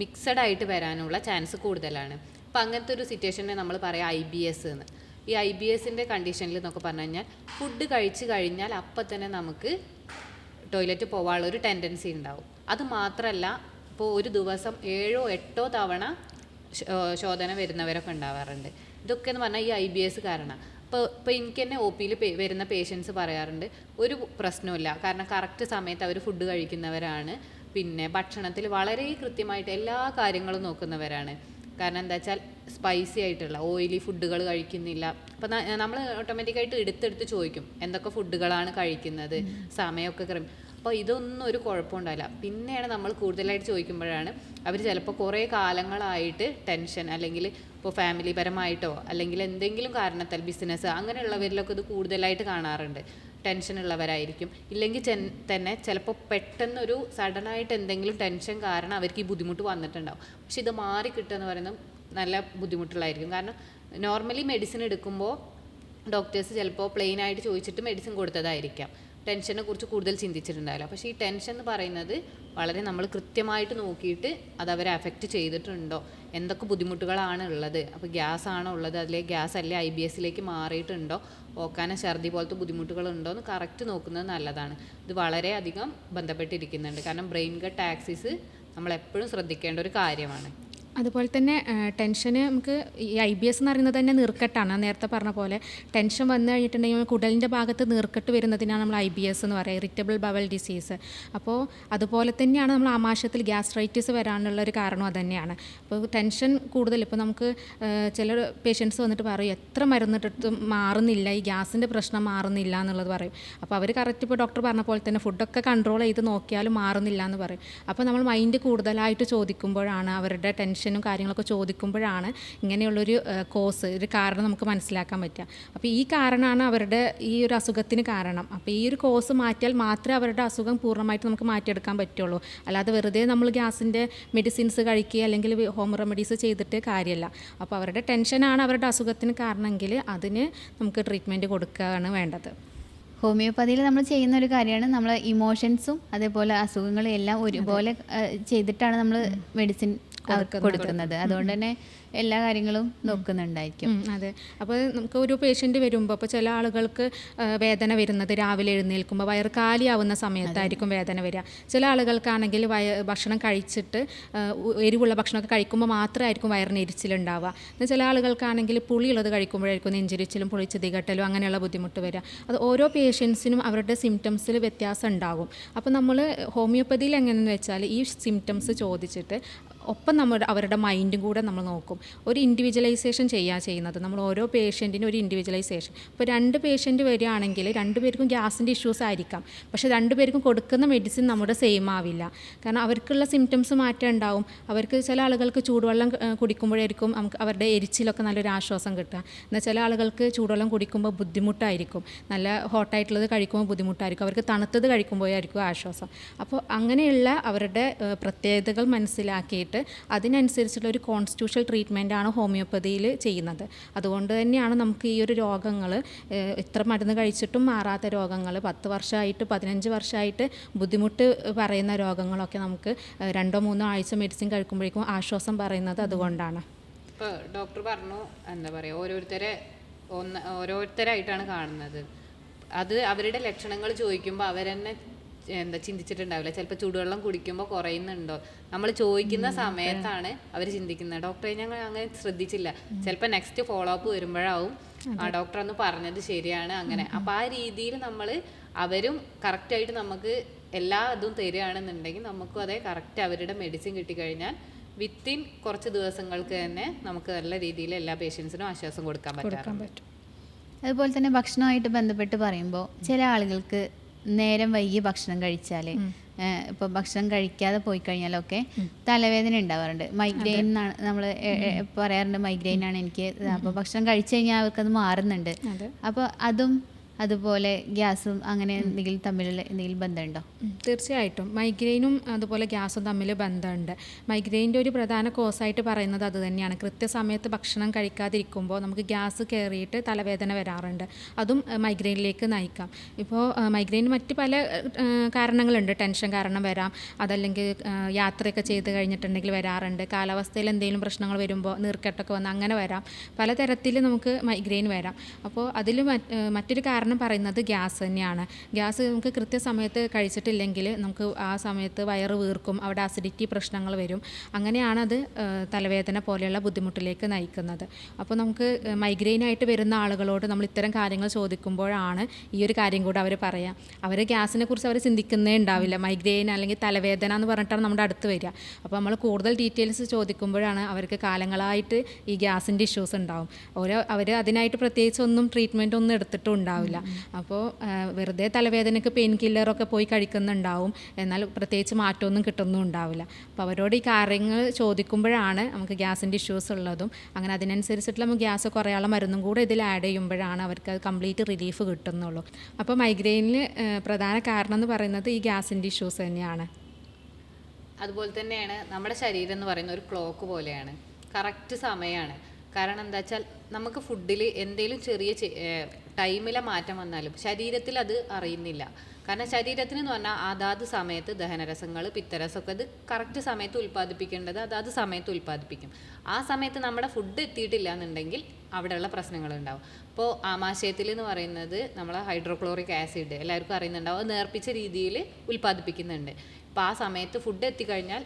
മിക്സഡ് ആയിട്ട് വരാനുള്ള ചാൻസ് കൂടുതലാണ്. അപ്പം അങ്ങനത്തെ ഒരു സിറ്റുവേഷനെ നമ്മൾ പറയാം ഐ ബി എസ് എന്ന് ഈ ഐ ബി എസിന്റെ കണ്ടീഷനിൽ എന്നൊക്കെ പറഞ്ഞു കഴിഞ്ഞാൽ ഫുഡ് കഴിച്ച് കഴിഞ്ഞാൽ അപ്പം തന്നെ നമുക്ക് ടോയ്ലറ്റ് പോകാനുള്ള ഒരു ടെൻഡൻസി ഉണ്ടാവും. അത് മാത്രമല്ല ഇപ്പോൾ ഒരു ദിവസം ഏഴോ എട്ടോ തവണ ശോധന വരുന്നവരൊക്കെ ഉണ്ടാവാറുണ്ട്. ഇതൊക്കെ എന്ന് പറഞ്ഞാൽ ഈ ഐ ബി എസ് കാരണം. ഇപ്പോൾ ഇപ്പോൾ എനിക്ക് തന്നെ ഒ പിയിൽ വരുന്ന പേഷ്യൻസ് പറയാറുണ്ട് ഒരു പ്രശ്നമില്ല കാരണം കറക്റ്റ് സമയത്ത് അവർ ഫുഡ് കഴിക്കുന്നവരാണ്. പിന്നെ ഭക്ഷണത്തിൽ വളരെ കൃത്യമായിട്ട് എല്ലാ കാര്യങ്ങളും നോക്കുന്നവരാണ്. കാരണം എന്താ വെച്ചാൽ സ്പൈസി ആയിട്ടുള്ള ഓയിലി ഫുഡുകൾ കഴിക്കുന്നില്ല. അപ്പം നമ്മൾ ഓട്ടോമാറ്റിക്കായിട്ട് എടുത്തെടുത്ത് ചോദിക്കും എന്തൊക്കെ ഫുഡുകളാണ് കഴിക്കുന്നത് സമയമൊക്കെ ക്രമം അപ്പോൾ ഇതൊന്നും ഒരു കുഴപ്പമുണ്ടാവില്ല. പിന്നെയാണ് നമ്മൾ കൂടുതലായിട്ട് ചോദിക്കുമ്പോഴാണ് അവർ ചിലപ്പോൾ കുറേ കാലങ്ങളായിട്ട് ടെൻഷൻ അല്ലെങ്കിൽ ഇപ്പോൾ ഫാമിലി പരമായിട്ടോ അല്ലെങ്കിൽ എന്തെങ്കിലും കാരണത്താൽ ബിസിനസ് അങ്ങനെയുള്ളവരിലൊക്കെ ഇത് കൂടുതലായിട്ട് കാണാറുണ്ട്. ടെൻഷൻ ഉള്ളവരായിരിക്കും ഇല്ലെങ്കിൽ ചെൻ തന്നെ ചിലപ്പോൾ പെട്ടെന്നൊരു സഡനായിട്ട് എന്തെങ്കിലും ടെൻഷൻ കാരണം അവർക്ക് ഈ ബുദ്ധിമുട്ട് വന്നിട്ടുണ്ടാവും. പക്ഷെ ഇത് മാറി കിട്ടുക എന്ന് പറയുന്നത് നല്ല ബുദ്ധിമുട്ടുള്ളതായിരിക്കും. കാരണം നോർമലി മെഡിസിൻ എടുക്കുമ്പോൾ ഡോക്ടേഴ്സ് ചിലപ്പോൾ പ്ലെയിൻ ആയിട്ട് ചോദിച്ചിട്ട് മെഡിസിൻ കൊടുത്തതായിരിക്കാം. ടെൻഷനെ കുറിച്ച് കൂടുതൽ ചിന്തിച്ചിട്ടുണ്ടാവില്ല പക്ഷേ ഈ ടെൻഷൻ എന്ന് പറയുന്നത് വളരെ നമ്മൾ കൃത്യമായിട്ട് നോക്കിയിട്ട് അത് അവരെ അഫക്റ്റ് ചെയ്തിട്ടുണ്ടോ? എന്തൊക്കെ ബുദ്ധിമുട്ടുകളാണ് ഉള്ളത്? അപ്പോൾ ഗ്യാസ് ആണോ ഉള്ളത്? അതിലെ ഗ്യാസ് അല്ലെ ഐ ബി എസിലേക്ക് മാറിയിട്ടുണ്ടോ? ഓക്കാന ഛർദി പോലത്തെ ബുദ്ധിമുട്ടുകളുണ്ടോ എന്ന് കറക്റ്റ് നോക്കുന്നത് നല്ലതാണ്. ഇത് വളരെയധികം ബന്ധപ്പെട്ടിരിക്കുന്നുണ്ട്. കാരണം ബ്രെയിൻ ഗട്ട് ആക്സിസ് നമ്മൾ എപ്പോഴും ശ്രദ്ധിക്കേണ്ട ഒരു കാര്യമാണ്. അതുപോലെ തന്നെ ടെൻഷന് നമുക്ക് ഈ ഐ ബി എസ് എന്ന് പറയുന്നത് തന്നെ നീർക്കെട്ടാണ്. നേരത്തെ പറഞ്ഞ പോലെ ടെൻഷൻ വന്നു കഴിഞ്ഞിട്ടുണ്ടെങ്കിൽ കുടലിന്റെ ഭാഗത്ത് നീർക്കെട്ട് വരുന്നതിനാണ് നമ്മൾ ഐ ബി എസ് എന്ന് പറയുക ഇറിറ്റബിൾ ബവൽ ഡിസീസ്. അപ്പോൾ അതുപോലെ തന്നെയാണ് നമ്മൾ ആമാശയത്തിൽ ഗ്യാസ്ട്രൈറ്റിസ് വരാനുള്ള ഒരു കാരണം അത് തന്നെയാണ്. അപ്പോൾ ടെൻഷൻ കൂടുതൽ ഇപ്പോൾ നമുക്ക് ചില പേഷ്യൻസ് വന്നിട്ട് പറയും എത്ര മരുന്നിട്ടിട്ടും മാറുന്നില്ല ഈ ഗ്യാസിന്റെ പ്രശ്നം മാറുന്നില്ല എന്നുള്ളത് പറയും. അപ്പോൾ അവർ കറക്റ്റ് ഇപ്പോൾ ഡോക്ടർ പറഞ്ഞ പോലെ തന്നെ ഫുഡൊക്കെ കൺട്രോൾ ചെയ്ത് നോക്കിയാലും മാറുന്നില്ല എന്ന് പറയും. അപ്പോൾ നമ്മൾ മൈൻഡ് കൂടുതലായിട്ട് ചോദിക്കുമ്പോഴാണ് അവരുടെ ടെൻഷനും കാര്യങ്ങളൊക്കെ ചോദിക്കുമ്പോഴാണ് ഇങ്ങനെയുള്ളൊരു കോസ് ഒരു കാരണം നമുക്ക് മനസ്സിലാക്കാൻ പറ്റുക. അപ്പോൾ ഈ കാരണമാണ് അവരുടെ ഈ ഒരു അസുഖത്തിന് കാരണം. അപ്പോൾ ഈ ഒരു കോസ് മാറ്റിയാൽ മാത്രമേ അവരുടെ അസുഖം പൂർണമായിട്ട് നമുക്ക് മാറ്റിയെടുക്കാൻ പറ്റുള്ളൂ. അല്ലാതെ വെറുതെ നമ്മൾ ഗ്യാസിന്റെ മെഡിസിൻസ് കഴിക്കുക അല്ലെങ്കിൽ ഹോം റെമഡീസ് ചെയ്തിട്ട് കാര്യമല്ല. അപ്പോൾ അവരുടെ ടെൻഷനാണ് അവരുടെ അസുഖത്തിന് കാരണമെങ്കിൽ അതിന് നമുക്ക് ട്രീറ്റ്മെന്റ് കൊടുക്കുകയാണ് വേണ്ടത്. ഹോമിയോപ്പതിയിൽ നമ്മൾ ചെയ്യുന്ന ഒരു കാര്യമാണ് നമ്മൾ ഇമോഷൻസും അതേപോലെ അസുഖങ്ങളും എല്ലാം ഒരുപോലെ ചെയ്തിട്ടാണ് നമ്മൾ മെഡിസിൻ കൊടുക്കുന്നത്. അതുകൊണ്ട് തന്നെ എല്ലാ കാര്യങ്ങളും നോക്കുന്നുണ്ടായിരിക്കും. അതെ. അപ്പോൾ നമുക്ക് ഒരു പേഷ്യന്റ് വരുമ്പോൾ അപ്പോൾ ചില ആളുകൾക്ക് വേദന വരുന്നത് രാവിലെ എഴുന്നേൽക്കുമ്പോൾ വയറ് കാലിയാവുന്ന സമയത്തായിരിക്കും വേദന വരിക. ചില ആളുകൾക്കാണെങ്കിൽ വയ ഭക്ഷണം കഴിച്ചിട്ട് എരിവുള്ള ഭക്ഷണമൊക്കെ കഴിക്കുമ്പോൾ മാത്രമായിരിക്കും വയറിന് എരിച്ചിലുണ്ടാവുക. എന്നാൽ ചില ആളുകൾക്കാണെങ്കിൽ പുളിയുള്ളത് കഴിക്കുമ്പോഴായിരിക്കും നെഞ്ചിരിച്ചിലും പുളിച്ചതികട്ടലും അങ്ങനെയുള്ള ബുദ്ധിമുട്ട് വരിക. അത് ഓരോ പേഷ്യൻസിനും അവരുടെ സിംറ്റംസിൽ വ്യത്യാസം ഉണ്ടാകും. അപ്പോൾ നമ്മൾ ഹോമിയോപ്പതിയിൽ എങ്ങനെയെന്ന് വെച്ചാൽ ഈ സിംറ്റംസ് ചോദിച്ചിട്ട് ഒപ്പം നമ്മുടെ അവരുടെ മൈൻഡും കൂടെ നമ്മൾ നോക്കും. ഒരു ഇൻഡിവിജ്വലൈസേഷൻ ചെയ്യുക ചെയ്യുന്നത്. നമ്മൾ ഓരോ പേഷ്യന്റിനും ഒരു ഇൻഡിവിജ്വലൈസേഷൻ ഇപ്പോൾ രണ്ട് പേഷ്യന്റ് വരികയാണെങ്കിൽ രണ്ടുപേർക്കും ഗ്യാസിന്റെ ഇഷ്യൂസ് ആയിരിക്കാം. പക്ഷേ രണ്ടുപേർക്കും കൊടുക്കുന്ന മെഡിസിൻ നമ്മുടെ സെയിം ആവില്ല. കാരണം അവർക്കുള്ള സിംറ്റംസ് മാറ്റം ഉണ്ടാവും. അവർക്ക് ചില ആളുകൾക്ക് ചൂടുവെള്ളം കുടിക്കുമ്പോഴായിരിക്കും നമുക്ക് അവരുടെ എരിച്ചിലൊക്കെ നല്ലൊരു ആശ്വാസം കിട്ടുക. എന്നാൽ ചില ആളുകൾക്ക് ചൂടുവെള്ളം കുടിക്കുമ്പോൾ ബുദ്ധിമുട്ടായിരിക്കും. നല്ല ഹോട്ടായിട്ടുള്ളത് കഴിക്കുമ്പോൾ ബുദ്ധിമുട്ടായിരിക്കും. അവർക്ക് തണുത്തത് കഴിക്കുമ്പോഴായിരിക്കും ആശ്വാസം. അപ്പോൾ അങ്ങനെയുള്ള അവരുടെ പ്രത്യേകതകൾ മനസ്സിലാക്കിയിട്ട് അതിനനുസരിച്ചുള്ള ഒരു കോൺസ്റ്റിറ്റ്യൂഷൽ ട്രീറ്റ്മെന്റ് ആണ് ഹോമിയോപ്പതിയിൽ ചെയ്യുന്നത്. അതുകൊണ്ട് തന്നെയാണ് നമുക്ക് ഈ ഒരു രോഗങ്ങൾ ഇത്ര മരുന്ന് കഴിച്ചിട്ടും മാറാത്ത രോഗങ്ങൾ പത്ത് വർഷമായിട്ട് പതിനഞ്ച് വർഷമായിട്ട് ബുദ്ധിമുട്ട് പറയുന്ന രോഗങ്ങളൊക്കെ നമുക്ക് രണ്ടോ മൂന്നോ ആഴ്ച മെഡിസിൻ കഴിക്കുമ്പോഴേക്കും ആശ്വാസം പറയുന്നത് അതുകൊണ്ടാണ്. ഇപ്പോൾ ഡോക്ടർ പറഞ്ഞു എന്താ പറയുക ഓരോരുത്തരെ ഒന്ന് ഓരോരുത്തരായിട്ടാണ് കാണുന്നത്. അത് അവരുടെ ലക്ഷണങ്ങൾ ചോദിക്കുമ്പോൾ അവരെന്നെ എന്താ ചിന്തിച്ചിട്ടുണ്ടാവില്ല. ചിലപ്പോൾ ചൂടുവെള്ളം കുടിക്കുമ്പോൾ കുറയുന്നുണ്ടോ? നമ്മൾ ചോദിക്കുന്ന സമയത്താണ് അവർ ചിന്തിക്കുന്നത് ഡോക്ടറെ ഞങ്ങൾ അങ്ങനെ ശ്രദ്ധിച്ചില്ല. ചിലപ്പോൾ നെക്സ്റ്റ് ഫോളോ അപ്പ് വരുമ്പോഴാവും ആ ഡോക്ടർ അന്ന് പറഞ്ഞത് ശരിയാണ് അങ്ങനെ. അപ്പോൾ ആ രീതിയിൽ നമ്മൾ അവരും കറക്റ്റായിട്ട് നമുക്ക് എല്ലാ ഇതും തരികയാണെന്നുണ്ടെങ്കിൽ നമുക്കും അതേ കറക്റ്റ് അവരുടെ മെഡിസിൻ കിട്ടിക്കഴിഞ്ഞാൽ വിത്തിൻ കുറച്ച് ദിവസങ്ങൾക്ക് തന്നെ നമുക്ക് നല്ല രീതിയിൽ എല്ലാ പേഷ്യൻസിനും ആശ്വാസം കൊടുക്കാൻ പറ്റാറുണ്ട്. അതുപോലെ തന്നെ ഭക്ഷണമായിട്ട് ബന്ധപ്പെട്ട് പറയുമ്പോൾ ചില ആളുകൾക്ക് നേരം വൈകി ഭക്ഷണം കഴിച്ചാൽ ഇപ്പോൾ ഭക്ഷണം കഴിക്കാതെ പോയി കഴിഞ്ഞാലൊക്കെ തലവേദന ഉണ്ടാവാറുണ്ട്. മൈഗ്രെയിൻ എന്നാണ് നമ്മൾ പറയാറുണ്ട് മൈഗ്രെയിൻ ആണ് എനിക്ക്. അപ്പോൾ ഭക്ഷണം കഴിച്ചു കഴിഞ്ഞാൽ അവർക്കത് മാറുന്നുണ്ട്. അപ്പൊ അപ്പോൾ അതും അതുപോലെ ഗ്യാസും അങ്ങനെ എന്തെങ്കിലും തമ്മിലുള്ള എന്തെങ്കിലും ബന്ധമുണ്ടോ? തീർച്ചയായിട്ടും. മൈഗ്രെയിനും അതുപോലെ ഗ്യാസും തമ്മിൽ ബന്ധമുണ്ട്. മൈഗ്രെയിന്റെ ഒരു പ്രധാന കോസായിട്ട് പറയുന്നത് അത് തന്നെയാണ്. കൃത്യസമയത്ത് ഭക്ഷണം കഴിക്കാതിരിക്കുമ്പോൾ നമുക്ക് ഗ്യാസ് കയറിയിട്ട് തലവേദന വരാറുണ്ട്. അതും മൈഗ്രെയിനിലേക്ക് നയിക്കാം. ഇപ്പോൾ മൈഗ്രെയിൻ മറ്റ് പല കാരണങ്ങളുണ്ട്. ടെൻഷൻ കാരണം വരാം. അതല്ലെങ്കിൽ യാത്രയൊക്കെ ചെയ്ത് കഴിഞ്ഞിട്ടുണ്ടെങ്കിൽ വരാറുണ്ട്. കാലാവസ്ഥയിൽ എന്തെങ്കിലും പ്രശ്നങ്ങൾ വരുമ്പോൾ നീർക്കെട്ടൊക്കെ വന്ന് അങ്ങനെ വരാം. പലതരത്തിൽ നമുക്ക് മൈഗ്രെയിൻ വരാം. അപ്പോൾ അതിൽ മറ്റൊരു കാരണം പറയുന്നത് ഗ്യാസ് തന്നെയാണ്. ഗ്യാസ് നമുക്ക് കൃത്യസമയത്ത് കഴിച്ചിട്ടില്ലെങ്കിൽ നമുക്ക് ആ സമയത്ത് വയറ് വീർക്കും അവിടെ അസിഡിറ്റി പ്രശ്നങ്ങൾ വരും. അങ്ങനെയാണ് അത് തലവേദന പോലെയുള്ള ബുദ്ധിമുട്ടിലേക്ക് നയിക്കുന്നത്. അപ്പോൾ നമുക്ക് മൈഗ്രെയിനായിട്ട് വരുന്ന ആളുകളോട് നമ്മൾ ഇത്തരം കാര്യങ്ങൾ ചോദിക്കുമ്പോഴാണ് ഈ ഒരു കാര്യം കൂടെ അവർ പറയാം. അവർ ഗ്യാസിനെ കുറിച്ച് അവർ ചിന്തിക്കുന്നേ ഉണ്ടാവില്ല. മൈഗ്രെയിൻ അല്ലെങ്കിൽ തലവേദന എന്ന് പറഞ്ഞിട്ടാണ് നമ്മുടെ അടുത്ത് വരിക. അപ്പോൾ നമ്മൾ കൂടുതൽ ഡീറ്റെയിൽസ് ചോദിക്കുമ്പോഴാണ് അവർക്ക് കാലങ്ങളായിട്ട് ഈ ഗ്യാസിന്റെ ഇഷ്യൂസ് ഉണ്ടാവും. ഓരോ അവർ അതിനായിട്ട് പ്രത്യേകിച്ച് ഒന്നും ട്രീറ്റ്മെന്റ് ഒന്നും എടുത്തിട്ടും ഉണ്ടാവില്ല. അപ്പോൾ വെറുതെ തലവേദനയ്ക്ക് പെയിൻ കില്ലറൊക്കെ പോയി കഴിക്കുന്നുണ്ടാവും. എന്നാൽ പ്രത്യേകിച്ച് മാറ്റമൊന്നും കിട്ടുന്നും ഉണ്ടാവില്ല. അപ്പോൾ അവരോട് ഈ കാര്യങ്ങൾ ചോദിക്കുമ്പോഴാണ് നമുക്ക് ഗ്യാസിന്റെ ഇഷ്യൂസ് ഉള്ളതും അങ്ങനെ അതിനനുസരിച്ചിട്ടുള്ള നമുക്ക് ഗ്യാസ് കുറയാനുള്ള മരുന്നും കൂടെ ഇതിൽ ആഡ് ചെയ്യുമ്പോഴാണ് അവർക്ക് അത് കംപ്ലീറ്റ് റിലീഫ് കിട്ടുന്നുള്ളൂ. അപ്പോൾ മൈഗ്രെയിനിന് പ്രധാന കാരണം എന്ന് പറയുന്നത് ഈ ഗ്യാസിന്റെ ഇഷ്യൂസ് തന്നെയാണ്. അതുപോലെ തന്നെയാണ് നമ്മുടെ ശരീരം എന്ന് പറയുന്ന ഒരു ക്ലോക്ക് പോലെയാണ്. കറക്റ്റ് സമയമാണ് കാരണം എന്താ വെച്ചാൽ നമുക്ക് ഫുഡിൽ എന്തെങ്കിലും ചെറിയ ടൈമിലെ മാറ്റം വന്നാലും ശരീരത്തിൽ അത് അറിയുന്നില്ല. കാരണം ശരീരത്തിന് എന്ന് പറഞ്ഞാൽ അതാത് സമയത്ത് ദഹനരസങ്ങൾ പിത്തരസമൊക്കെ അത് കറക്റ്റ് സമയത്ത് ഉൽപ്പാദിപ്പിക്കേണ്ടത് അതാത് സമയത്ത് ഉൽപ്പാദിപ്പിക്കും. ആ സമയത്ത് നമ്മുടെ ഫുഡ് എത്തിയിട്ടില്ല എന്നുണ്ടെങ്കിൽ അവിടെയുള്ള പ്രശ്നങ്ങൾ ഉണ്ടാവും ഇപ്പോൾ ആമാശയത്തിൽ എന്ന് പറയുന്നത് നമ്മളെ ഹൈഡ്രോക്ലോറിക് ആസിഡ് എല്ലാവർക്കും അറിയുന്നുണ്ടാവും. അത് നേർപ്പിച്ച രീതിയിൽ ഉൽപ്പാദിപ്പിക്കുന്നുണ്ട്. അപ്പോൾ ആ സമയത്ത് ഫുഡ് എത്തിക്കഴിഞ്ഞാൽ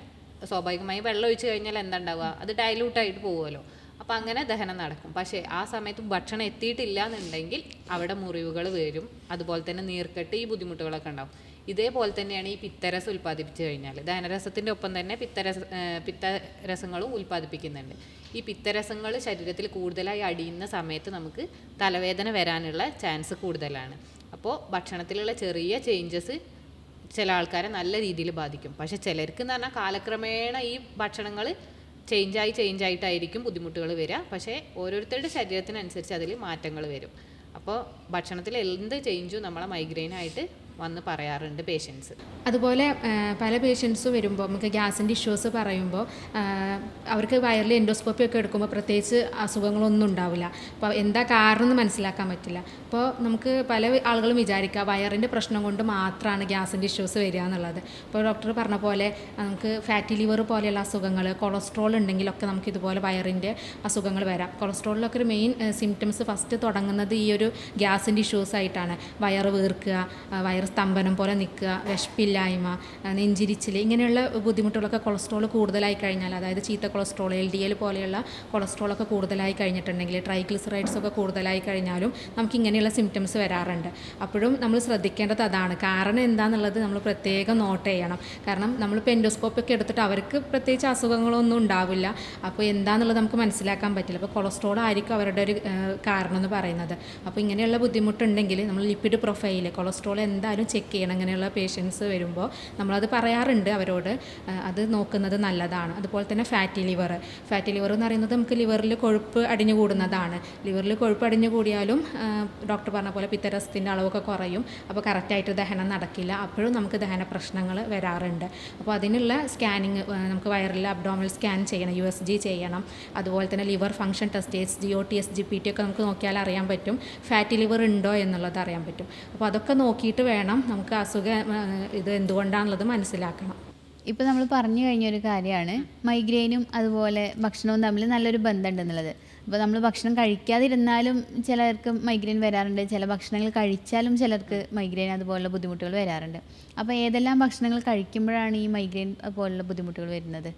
സ്വാഭാവികമായി വെള്ളം ഒഴിച്ച് കഴിഞ്ഞാൽ എന്താ ഉണ്ടാവുക? അത് ഡൈലൂട്ടായിട്ട് പോകുമല്ലോ. അപ്പോൾ അങ്ങനെ ദഹനം നടക്കും. പക്ഷേ ആ സമയത്ത് ഭക്ഷണം എത്തിയിട്ടില്ല എന്നുണ്ടെങ്കിൽ അവിടെ മുറിവുകൾ വരും. അതുപോലെ തന്നെ നീർക്കെട്ട് ഈ ബുദ്ധിമുട്ടുകളൊക്കെ ഉണ്ടാവും. ഇതേപോലെ തന്നെയാണ് ഈ പിത്തരസം ഉൽപ്പാദിപ്പിച്ചു കഴിഞ്ഞാൽ ദഹനരസത്തിന്റെ ഒപ്പം തന്നെ പിത്തരസ പിത്തരസങ്ങളും ഉൽപ്പാദിപ്പിക്കുന്നുണ്ട്. ഈ പിത്തരസങ്ങൾ ശരീരത്തിൽ കൂടുതലായി അടിയുന്ന സമയത്ത് നമുക്ക് തലവേദന വരാനുള്ള ചാൻസ് കൂടുതലാണ്. അപ്പോൾ ഭക്ഷണത്തിലുള്ള ചെറിയ ചേഞ്ചസ് ചില ആൾക്കാരെ നല്ല രീതിയിൽ ബാധിക്കും. പക്ഷേ ചിലർക്ക് എന്ന് പറഞ്ഞാൽ കാലക്രമേണ ഈ ഭക്ഷണങ്ങൾ ചേഞ്ചായി ചേഞ്ചായിട്ടായിരിക്കും ബുദ്ധിമുട്ടുകൾ വരിക. പക്ഷേ ഓരോരുത്തരുടെ ശരീരത്തിനനുസരിച്ച് അതിൽ മാറ്റങ്ങൾ വരും. അപ്പോൾ ഭക്ഷണത്തിൽ എന്ത് ചേഞ്ചും നമ്മളെ മൈഗ്രെയിനായിട്ട് വന്ന് പറയാറുണ്ട് പേഷ്യൻസ് അതുപോലെ പല പേഷ്യൻസ് വരുമ്പോൾ നമുക്ക് ഗ്യാസിന്റെ ഇഷ്യൂസ് പറയുമ്പോൾ അവർക്ക് വയറിൽ എൻഡോസ്കോപ്പി ഒക്കെ എടുക്കുമ്പോൾ പ്രത്യേകിച്ച് അസുഖങ്ങളൊന്നും ഉണ്ടാവില്ല. അപ്പോൾ എന്താ കാരണം എന്ന് മനസ്സിലാക്കാൻ പറ്റില്ല. അപ്പോൾ നമുക്ക് പല ആളുകളും വിചാരിക്കുക വയറിന്റെ പ്രശ്നം കൊണ്ട് മാത്രമാണ് ഗ്യാസിന്റെ ഇഷ്യൂസ് വരിക എന്നുള്ളത്. ഇപ്പോൾ ഡോക്ടർ പറഞ്ഞ പോലെ നമുക്ക് ഫാറ്റി ലിവർ പോലെയുള്ള അസുഖങ്ങൾ കൊളസ്ട്രോൾ ഉണ്ടെങ്കിലൊക്കെ നമുക്ക് ഇതുപോലെ വയറിന്റെ അസുഖങ്ങൾ വരാം. കൊളസ്ട്രോളിലൊക്കെ ഒരു മെയിൻ സിംറ്റംസ് ഫസ്റ്റ് തുടങ്ങുന്നത് ഈ ഒരു ഗ്യാസിന്റെ ഇഷ്യൂസ് ആയിട്ടാണ്. വയറ് വീർക്കുക ആ, സ്തംഭനം പോലെ നിൽക്കുക വിശപ്പില്ലായ്മ നെഞ്ചിരിച്ചിൽ ഇങ്ങനെയുള്ള ബുദ്ധിമുട്ടുകളൊക്കെ കൊളസ്ട്രോൾ കൂടുതലായി കഴിഞ്ഞാൽ അതായത് ചീത്ത കൊളസ്ട്രോൾ എൽ ഡി എൽ പോലെയുള്ള കൊളസ്ട്രോളൊക്കെ കൂടുതലായി കഴിഞ്ഞിട്ടുണ്ടെങ്കിൽ ട്രൈഗ്ലിസറൈഡ്സ് ഒക്കെ കൂടുതലായി കഴിഞ്ഞാലും നമുക്ക് ഇങ്ങനെയുള്ള സിംറ്റംസ് വരാറുണ്ട്. അപ്പോഴും നമ്മൾ ശ്രദ്ധിക്കേണ്ടത് അതാണ്. കാരണം എന്താണെന്നുള്ളത് നമ്മൾ പ്രത്യേകം നോട്ട് ചെയ്യണം. കാരണം നമ്മൾ എൻഡോസ്കോപ്പ് ഒക്കെ എടുത്തിട്ട് അവർക്ക് പ്രത്യേകിച്ച് അസുഖങ്ങളൊന്നും ഉണ്ടാവില്ല. അപ്പോൾ എന്താണെന്നുള്ളത് നമുക്ക് മനസ്സിലാക്കാൻ പറ്റില്ല. അപ്പോൾ കൊളസ്ട്രോൾ ആയിരിക്കും അവരുടെ ഒരു കാരണം എന്ന് പറയുന്നത്. അപ്പോൾ ഇങ്ങനെയുള്ള ബുദ്ധിമുട്ടുണ്ടെങ്കിൽ നമ്മൾ ലിപ്പിഡ് പ്രൊഫൈൽ കൊളസ്ട്രോൾ എന്തായാലും ചെക്ക് ചെയ്യണം അങ്ങനെയുള്ള പേഷ്യൻസ് വരുമ്പോൾ. നമ്മളത് പറയാറുണ്ട് അവരോട് അത് നോക്കുന്നത് നല്ലതാണ്. അതുപോലെ തന്നെ ഫാറ്റി ലിവർ ഫാറ്റി ലിവർ എന്ന് പറയുന്നത് നമുക്ക് ലിവറിൽ കൊഴുപ്പ് അടിഞ്ഞു കൂടുന്നതാണ് ലിവറിൽ കൊഴുപ്പ് അടിഞ്ഞു കൂടിയാലും ഡോക്ടർ പറഞ്ഞ പോലെ പിത്തരസത്തിന്റെ അളവൊക്കെ കുറയും. അപ്പോൾ കറക്റ്റായിട്ട് ദഹനം നടക്കില്ല. അപ്പോഴും നമുക്ക് ദഹന പ്രശ്നങ്ങൾ വരാറുണ്ട്. അപ്പോൾ അതിനുള്ള സ്കാനിങ് നമുക്ക് വയറിൽ അബ്ഡോമൽ സ്കാൻ ചെയ്യണം യു എസ് ജി ചെയ്യണം. അതുപോലെ തന്നെ liver function test S G O T S G P T ഒക്കെ നമുക്ക് നോക്കിയാൽ അറിയാൻ പറ്റും. ഫാറ്റി ലിവർ ഉണ്ടോ എന്നുള്ളത് അറിയാൻ പറ്റും. അപ്പോൾ അതൊക്കെ നോക്കിയിട്ട് വേണം നമുക്ക് അസുഖം ഇത് എന്തുകൊണ്ടാണെന്നുള്ളത് മനസ്സിലാക്കണം. ഇപ്പോൾ നമ്മൾ പറഞ്ഞു കഴിഞ്ഞ ഒരു കാര്യമാണ്. മൈഗ്രെയിനും അതുപോലെ ഭക്ഷണവും തമ്മിൽ നല്ലൊരു ബന്ധമുണ്ടെന്നുള്ളത്. അപ്പോൾ നമ്മൾ ഭക്ഷണം കഴിക്കാതിരുന്നാലും ചിലർക്ക് മൈഗ്രെയിൻ വരാറുണ്ട്. ചില ഭക്ഷണങ്ങൾ കഴിച്ചാലും ചിലർക്ക് മൈഗ്രെയിൻ അതുപോലുള്ള ബുദ്ധിമുട്ടുകൾ വരാറുണ്ട്. അപ്പോൾ ഏതെല്ലാം ഭക്ഷണങ്ങൾ കഴിക്കുമ്പോഴാണ് ഈ മൈഗ്രെയിൻ പോലുള്ള ബുദ്ധിമുട്ടുകൾ വരുന്നത്?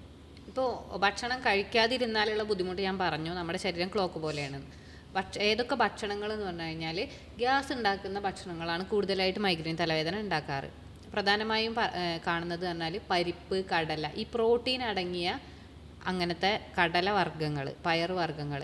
ഇപ്പോൾ ഭക്ഷണം കഴിക്കാതിരുന്നാലുള്ള ബുദ്ധിമുട്ട് ഞാൻ പറഞ്ഞു. നമ്മുടെ ശരീരം ക്ലോക്ക് പോലെയാണ്. ഭക്ഷ ഏതൊക്കെ ഭക്ഷണങ്ങൾ എന്ന് പറഞ്ഞു കഴിഞ്ഞാൽ ഗ്യാസ് ഉണ്ടാക്കുന്ന ഭക്ഷണങ്ങളാണ് കൂടുതലായിട്ട് മൈഗ്രെയിൻ തലവേദന ഉണ്ടാക്കാറ്. പ്രധാനമായും കാണുന്നത് പറഞ്ഞാൽ പരിപ്പ് കടല ഈ പ്രോട്ടീൻ അടങ്ങിയ അങ്ങനത്തെ കടല വർഗങ്ങൾ പയർ വർഗങ്ങൾ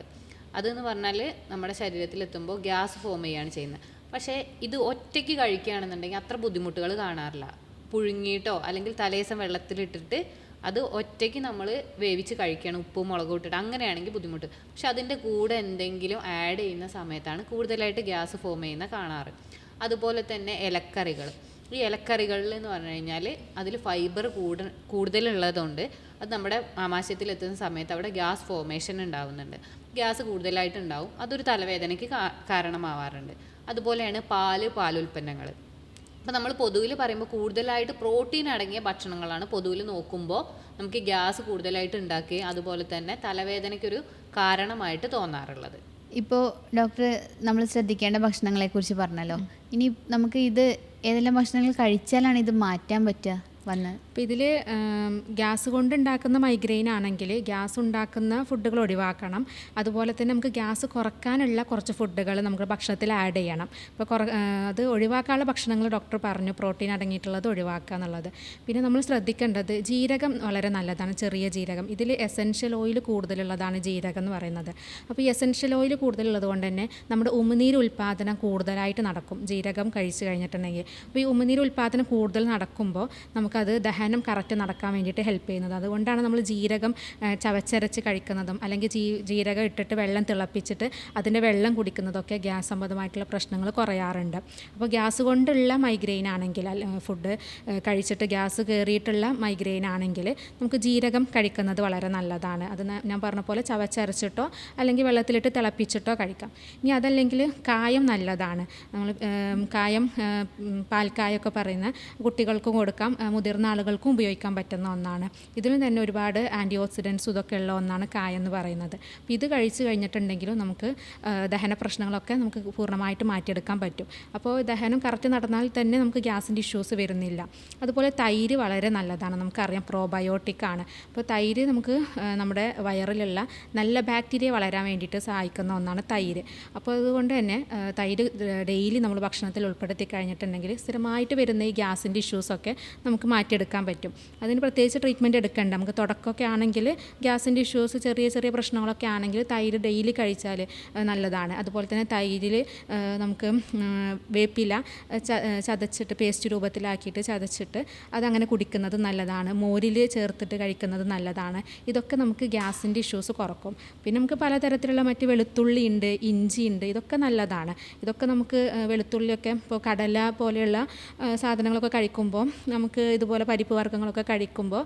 അതെന്ന് പറഞ്ഞാൽ നമ്മുടെ ശരീരത്തിൽ എത്തുമ്പോൾ ഗ്യാസ് ഫോം ചെയ്യുകയാണ് ചെയ്യുന്നത്. പക്ഷേ ഇത് ഒറ്റയ്ക്ക് കഴിക്കുകയാണെന്നുണ്ടെങ്കിൽ അത്ര ബുദ്ധിമുട്ടുകൾ കാണാറില്ല. പുഴുങ്ങിയിട്ടോ അല്ലെങ്കിൽ തലേദിവസം വെള്ളത്തിലിട്ടിട്ട് അത് ഒറ്റയ്ക്ക് നമ്മൾ വേവിച്ച് കഴിക്കണം. ഉപ്പും മുളകും ഇട്ടിട്ട് അങ്ങനെയാണെങ്കിൽ ബുദ്ധിമുട്ട്. പക്ഷെ അതിന്റെ കൂടെ എന്തെങ്കിലും ആഡ് ചെയ്യുന്ന സമയത്താണ് കൂടുതലായിട്ട് ഗ്യാസ് ഫോം ചെയ്യുന്ന കാണാറ്. അതുപോലെ തന്നെ ഇലക്കറികൾ. ഈ ഇലക്കറികളിൽ എന്ന് പറഞ്ഞു കഴിഞ്ഞാൽ അതിൽ ഫൈബർ കൂടു കൂടുതലുള്ളതുകൊണ്ട് അത് നമ്മുടെ ആമാശയത്തിലെത്തുന്ന സമയത്ത് അവിടെ ഗ്യാസ് ഫോമേഷൻ ഉണ്ടാവുന്നുണ്ട്. ഗ്യാസ് കൂടുതലായിട്ടുണ്ടാവും. അതൊരു തലവേദനയ്ക്ക് കാരണമാവാറുണ്ട്. അതുപോലെയാണ് പാൽ പാലുൽപ്പന്നങ്ങൾ അപ്പോൾ നമ്മൾ പൊതുവിൽ പറയുമ്പോൾ കൂടുതലായിട്ട് പ്രോട്ടീൻ അടങ്ങിയ ഭക്ഷണങ്ങളാണ് പൊതുവിൽ നോക്കുമ്പോൾ നമുക്ക് ഗ്യാസ് കൂടുതലായിട്ട് ഉണ്ടാക്കുകയും അതുപോലെ തന്നെ തലവേദനയ്ക്കൊരു കാരണമായിട്ട് തോന്നാറുള്ളത്. ഇപ്പോൾ ഡോക്ടർ നമ്മൾ ശ്രദ്ധിക്കേണ്ട ഭക്ഷണങ്ങളെക്കുറിച്ച് പറഞ്ഞല്ലോ. ഇനി നമുക്ക് ഇത് ഏതെല്ലാം ഭക്ഷണങ്ങൾ കഴിച്ചാലാണ് ഇത് മാറ്റാൻ പറ്റുക വന്ന്? അപ്പോൾ ഇതിൽ ഗ്യാസ് കൊണ്ടുണ്ടാക്കുന്ന മൈഗ്രെയിൻ ആണെങ്കിൽ ഗ്യാസ് ഉണ്ടാക്കുന്ന ഫുഡുകൾ ഒഴിവാക്കണം. അതുപോലെ തന്നെ നമുക്ക് ഗ്യാസ് കുറക്കാനുള്ള കുറച്ച് ഫുഡുകൾ നമുക്ക് ഭക്ഷണത്തിൽ ആഡ് ചെയ്യണം. അപ്പോൾ കുറ അത് ഒഴിവാക്കാനുള്ള ഭക്ഷണങ്ങൾ ഡോക്ടർ പറഞ്ഞു. പ്രോട്ടീൻ അടങ്ങിയിട്ടുള്ളത് ഒഴിവാക്കുക എന്നുള്ളത്. പിന്നെ നമ്മൾ ശ്രദ്ധിക്കേണ്ടത് ജീരകം വളരെ നല്ലതാണ് ചെറിയ ജീരകം. ഇതിൽ എസെൻഷ്യൽ ഓയിൽ കൂടുതലുള്ളതാണ് ജീരകം എന്ന് പറയുന്നത്. അപ്പോൾ ഈ എസെൻഷ്യൽ ഓയിൽ കൂടുതലുള്ളത് കൊണ്ട് തന്നെ നമ്മുടെ ഉമിനീര് ഉൽപ്പാദനം കൂടുതലായിട്ട് നടക്കും. ജീരകം കഴിച്ചു കഴിഞ്ഞിട്ടുണ്ടെങ്കിൽ. അപ്പോൾ ഈ ഉമിനീര് ഉൽപ്പാദനം കൂടുതൽ നടക്കുമ്പോൾ നമുക്കത് ദഹനം കറക്റ്റ് നടക്കാൻ വേണ്ടിയിട്ട് ഹെൽപ്പ് ചെയ്യുന്നത്. അതുകൊണ്ടാണ് നമ്മൾ ജീരകം ചവച്ചരച്ച് കഴിക്കുന്നതും അല്ലെങ്കിൽ ജീ ജീരകം ഇട്ടിട്ട് വെള്ളം തിളപ്പിച്ചിട്ട് അതിന്റെ വെള്ളം കുടിക്കുന്നതൊക്കെ ഗ്യാസ് സംബന്ധമായിട്ടുള്ള പ്രശ്നങ്ങൾ കുറയാറുണ്ട്. അപ്പോൾ ഗ്യാസ് കൊണ്ടുള്ള മൈഗ്രെയിൻ ആണെങ്കിൽ ഫുഡ് കഴിച്ചിട്ട് ഗ്യാസ് കയറിയിട്ടുള്ള മൈഗ്രെയിൻ ആണെങ്കിൽ നമുക്ക് ജീരകം കഴിക്കുന്നത് വളരെ നല്ലതാണ്. അത് ഞാൻ പറഞ്ഞ പോലെ ചവച്ചരച്ചിട്ടോ അല്ലെങ്കിൽ വെള്ളത്തിലിട്ട് തിളപ്പിച്ചിട്ടോ കഴിക്കാം. ഇനി അതല്ലെങ്കിൽ കായം നല്ലതാണ്. നമ്മൾ കായം പാൽക്കായൊക്കെ പറയുന്ന കുട്ടികൾക്കും കൊടുക്കാം. മുതിർന്ന മുതിർന്ന ആളുകൾക്കും ഉപയോഗിക്കാൻ പറ്റുന്ന ഒന്നാണ്. ഇതിൽ തന്നെ ഒരുപാട് ആന്റി ഓക്സിഡൻസ് ഇതൊക്കെ ഉള്ള ഒന്നാണ് കായ എന്ന് പറയുന്നത്. അപ്പോൾ ഇത് കഴിച്ചു കഴിഞ്ഞിട്ടുണ്ടെങ്കിലും നമുക്ക് ദഹന പ്രശ്നങ്ങളൊക്കെ നമുക്ക് പൂർണമായിട്ട് മാറ്റിയെടുക്കാൻ പറ്റും. അപ്പോൾ ദഹനം കറക്റ്റ് നടന്നാൽ തന്നെ നമുക്ക് ഗ്യാസിന്റെ ഇഷ്യൂസ് വരുന്നില്ല. അതുപോലെ തൈര് വളരെ നല്ലതാണ്. നമുക്കറിയാം പ്രോബയോട്ടിക് ആണ്. അപ്പോൾ തൈര് നമുക്ക് നമ്മുടെ വയറിലുള്ള നല്ല ബാക്ടീരിയ വളരാൻ വേണ്ടിയിട്ട് സഹായിക്കുന്ന ഒന്നാണ് തൈര്. അപ്പോൾ അതുകൊണ്ട് തന്നെ തൈര് ഡെയിലി നമ്മൾ ഭക്ഷണത്തിൽ ഉൾപ്പെടുത്തി കഴിഞ്ഞിട്ടുണ്ടെങ്കിൽ സ്ഥിരമായിട്ട് വരുന്ന ഈ ഗ്യാസിന്റെ ഇഷ്യൂസൊക്കെ നമുക്ക് മാറ്റിയെടുക്കാൻ പറ്റും. അതിന് പ്രത്യേകിച്ച് ട്രീറ്റ്മെന്റ് എടുക്കേണ്ട. നമുക്ക് തുടക്കമൊക്കെ ആണെങ്കിൽ ഗ്യാസിന്റെ ഇഷ്യൂസ് ചെറിയ ചെറിയ പ്രശ്നങ്ങളൊക്കെ ആണെങ്കിൽ തൈര് ഡെയിലി കഴിച്ചാൽ നല്ലതാണ്. അതുപോലെ തന്നെ തൈരിൽ നമുക്ക് വേപ്പില ചതച്ചിട്ട് പേസ്റ്റ് രൂപത്തിലാക്കിയിട്ട് ചതച്ചിട്ട് അതങ്ങനെ കുടിക്കുന്നത് നല്ലതാണ്. മോരിൽ ചേർത്തിട്ട് കഴിക്കുന്നത് നല്ലതാണ്. ഇതൊക്കെ നമുക്ക് ഗ്യാസിന്റെ ഇഷ്യൂസ് കുറക്കും. പിന്നെ നമുക്ക് പലതരത്തിലുള്ള മറ്റ് വെളുത്തുള്ളി ഉണ്ട് ഇഞ്ചി ഉണ്ട് ഇതൊക്കെ നല്ലതാണ്. ഇതൊക്കെ നമുക്ക് വെളുത്തുള്ളിയൊക്കെ ഇപ്പോൾ കടല പോലെയുള്ള സാധനങ്ങളൊക്കെ കഴിക്കുമ്പോൾ നമുക്ക് ഇതുപോലെ പരിപ്പ് വർഗങ്ങളൊക്കെ കഴിക്കുമ്പോൾ